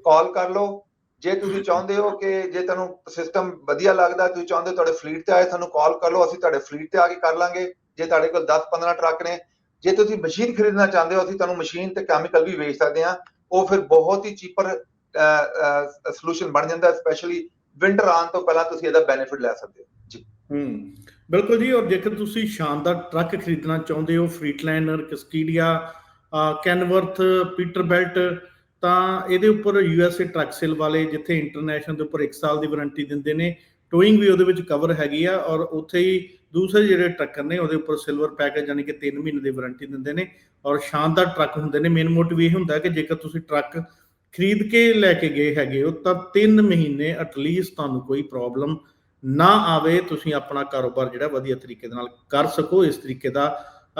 ਕਾਲ ਕਰ ਲਓ। ਜੇ ਤੁਸੀਂ ਚਾਹੁੰਦੇ ਹੋ ਕਿ ਜੇ ਤੁਹਾਨੂੰ ਸਿਸਟਮ ਵਧੀਆ ਲੱਗਦਾ, ਤੁਸੀਂ ਚਾਹੁੰਦੇ ਹੋ ਤੁਹਾਡੇ ਫਲੀਟ ਤੇ ਆਏ, ਸਾਨੂੰ ਕਾਲ ਕਰ ਲਓ, ਅਸੀਂ ਤੁਹਾਡੇ ਫਲੀਟ ਤੇ ਆ ਕੇ ਕਰ ਲਾਂਗੇ। ਜੇ ਤੁਹਾਡੇ ਕੋਲ 10-15 ਟਰੱਕ ਨੇ ਜੇ ਤੁਸੀਂ ਮਸ਼ੀਨ ਖਰੀਦਣਾ ਚਾਹੁੰਦੇ ਹੋ, ਅਸੀਂ ਤੁਹਾਨੂੰ ਮਸ਼ੀਨ ਤੇ ਕੈਮੀਕਲ ਵੀ ਵੇਚ ਸਕਦੇ ਹਾਂ। ਉਹ ਫਿਰ ਬਹੁਤ ਹੀ ਚੀਪਰ ਸੋਲੂਸ਼ਨ ਬਣ ਜਾਂਦਾ ਸਪੈਸ਼ਲੀ ਵਿੰਟਰ ਆਉਣ ਤੋਂ ਪਹਿਲਾਂ ਤੁਸੀਂ ਇਹਦਾ ਬੈਨੀਫਿਟ ਲੈ ਸਕਦੇ ਹੋ। ਜੀ। ਹੂੰ। ਬਿਲਕੁਲ ਜੀ, ਔਰ ਜੇਕਰ ਤੁਸੀਂ ਸ਼ਾਨਦਾਰ ਟਰੱਕ ਖਰੀਦਣਾ ਚਾਹੁੰਦੇ ਹੋ Freightliner Cascadia Kenworth Peterbilt ਤਾਂ ਇਹਦੇ ਉੱਪਰ ਯੂਐਸਏ ਟਰੱਕ ਸੇਲ ਵਾਲੇ, ਜਿੱਥੇ ਇੰਟਰਨੈਸ਼ਨਲ ਦੇ ਉੱਪਰ 1 ਸਾਲ ਦੀ ਵਾਰੰਟੀ ਦਿੰਦੇ ਨੇ ਟੋਇੰਗ ਵੀ ਉਹਦੇ ਵਿੱਚ ਕਵਰ ਹੈਗੀ ਆ ਔਰ ਉੱਥੇ ਹੀ ਦੂਸਰੇ ਜਿਹੜੇ ਟਰੱਕਰ ਨੇ ਉਹਦੇ ਉੱਪਰ ਸਿਲਵਰ ਪੈਕੇਜ ਯਾਨੀ ਕਿ 3 ਮਹੀਨੇ ਦੀ ਵਾਰੰਟੀ ਦਿੰਦੇ ਨੇ ਔਰ ਸ਼ਾਨਦਾਰ ਟਰੱਕ ਹੁੰਦੇ ਨੇ ਮੇਨ ਮੋਟਿਵ ਇਹ ਹੁੰਦਾ ਕਿ ਜੇਕਰ ਤੁਸੀਂ ਟਰੱਕ ਖਰੀਦ ਕੇ ਲੈ ਕੇ ਗਏ ਹੈਗੇ ਹੋ ਤਾਂ 3 ਮਹੀਨੇ ਐਟਲੀਸਟ ਤੁਹਾਨੂੰ ਕੋਈ ਪ੍ਰੋਬਲਮ ਨਾ ਆਵੇ, ਤੁਸੀਂ ਆਪਣਾ ਕਾਰੋਬਾਰ ਜਿਹੜਾ ਵਧੀਆ ਤਰੀਕੇ ਦੇ ਨਾਲ ਕਰ ਸਕੋ, ਇਸ ਤਰੀਕੇ ਦਾ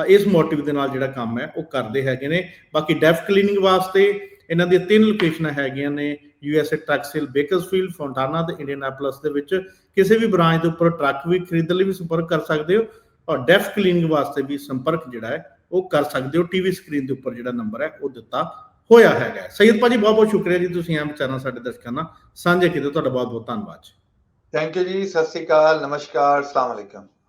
ਇਸ ਮੋਟਿਵ ਦੇ ਨਾਲ ਜਿਹੜਾ ਕੰਮ ਹੈ ਉਹ ਕਰਦੇ ਹੈਗੇ ਨੇ। ਬਾਕੀ ਡੈਫ ਕਲੀਨਿੰਗ ਵਾਸਤੇ ਇਹਨਾਂ ਦੀਆਂ ਤਿੰਨ ਲੋਕੇਸ਼ਨਾਂ ਹੈਗੀਆਂ ਨੇ USA truck sale Bakersfield Fontana ਤੇ ਇੰਡੀਅਨਾਪੋਲਿਸ ਦੇ ਵਿੱਚ ਕਿਸੇ ਵੀ ਬ੍ਰਾਂਚ ਦੇ ਉੱਪਰ ਟਰੱਕ ਵੀ ਖਰੀਦਣ ਲਈ ਵੀ ਸੰਪਰਕ ਕਰ ਸਕਦੇ ਹੋ ਔਰ ਡੈਫ ਕਲੀਨਿੰਗ ਵਾਸਤੇ ਵੀ ਸੰਪਰਕ ਜਿਹੜਾ ਹੈ, ਉਹ ਕਰ ਸਕਦੇ ਹੋ। ਟੀਵੀ ਸਕਰੀਨ ਦੇ ਉੱਪਰ ਜਿਹੜਾ ਨੰਬਰ ਹੈ, ਉਹ ਦਿੱਤਾ ਹੋਇਆ ਹੈਗਾ ਸੈਯਦ ਭਾਜੀ, ਬਹੁਤ ਬਹੁਤ ਸ਼ੁਕਰੀਆ ਜੀ ਤੁਸੀਂ ਐਮ ਵਿਚਾਰਾਂ ਸਾਡੇ ਦਰਸ਼ਕਾਂ ਨਾਲ ਸਾਂਝੇ ਕੀਤੇ, ਤੁਹਾਡਾ ਬਹੁਤ ਬਹੁਤ ਧੰਨਵਾਦ ਜੀ। ਥੈਂਕ ਯੂ ਜੀ, ਸਤਿ ਸ਼੍ਰੀ ਅਕਾਲ, ਨਮਸਕਾਰ, ਅਸਲਾਮ ਅਲੈਕਮ।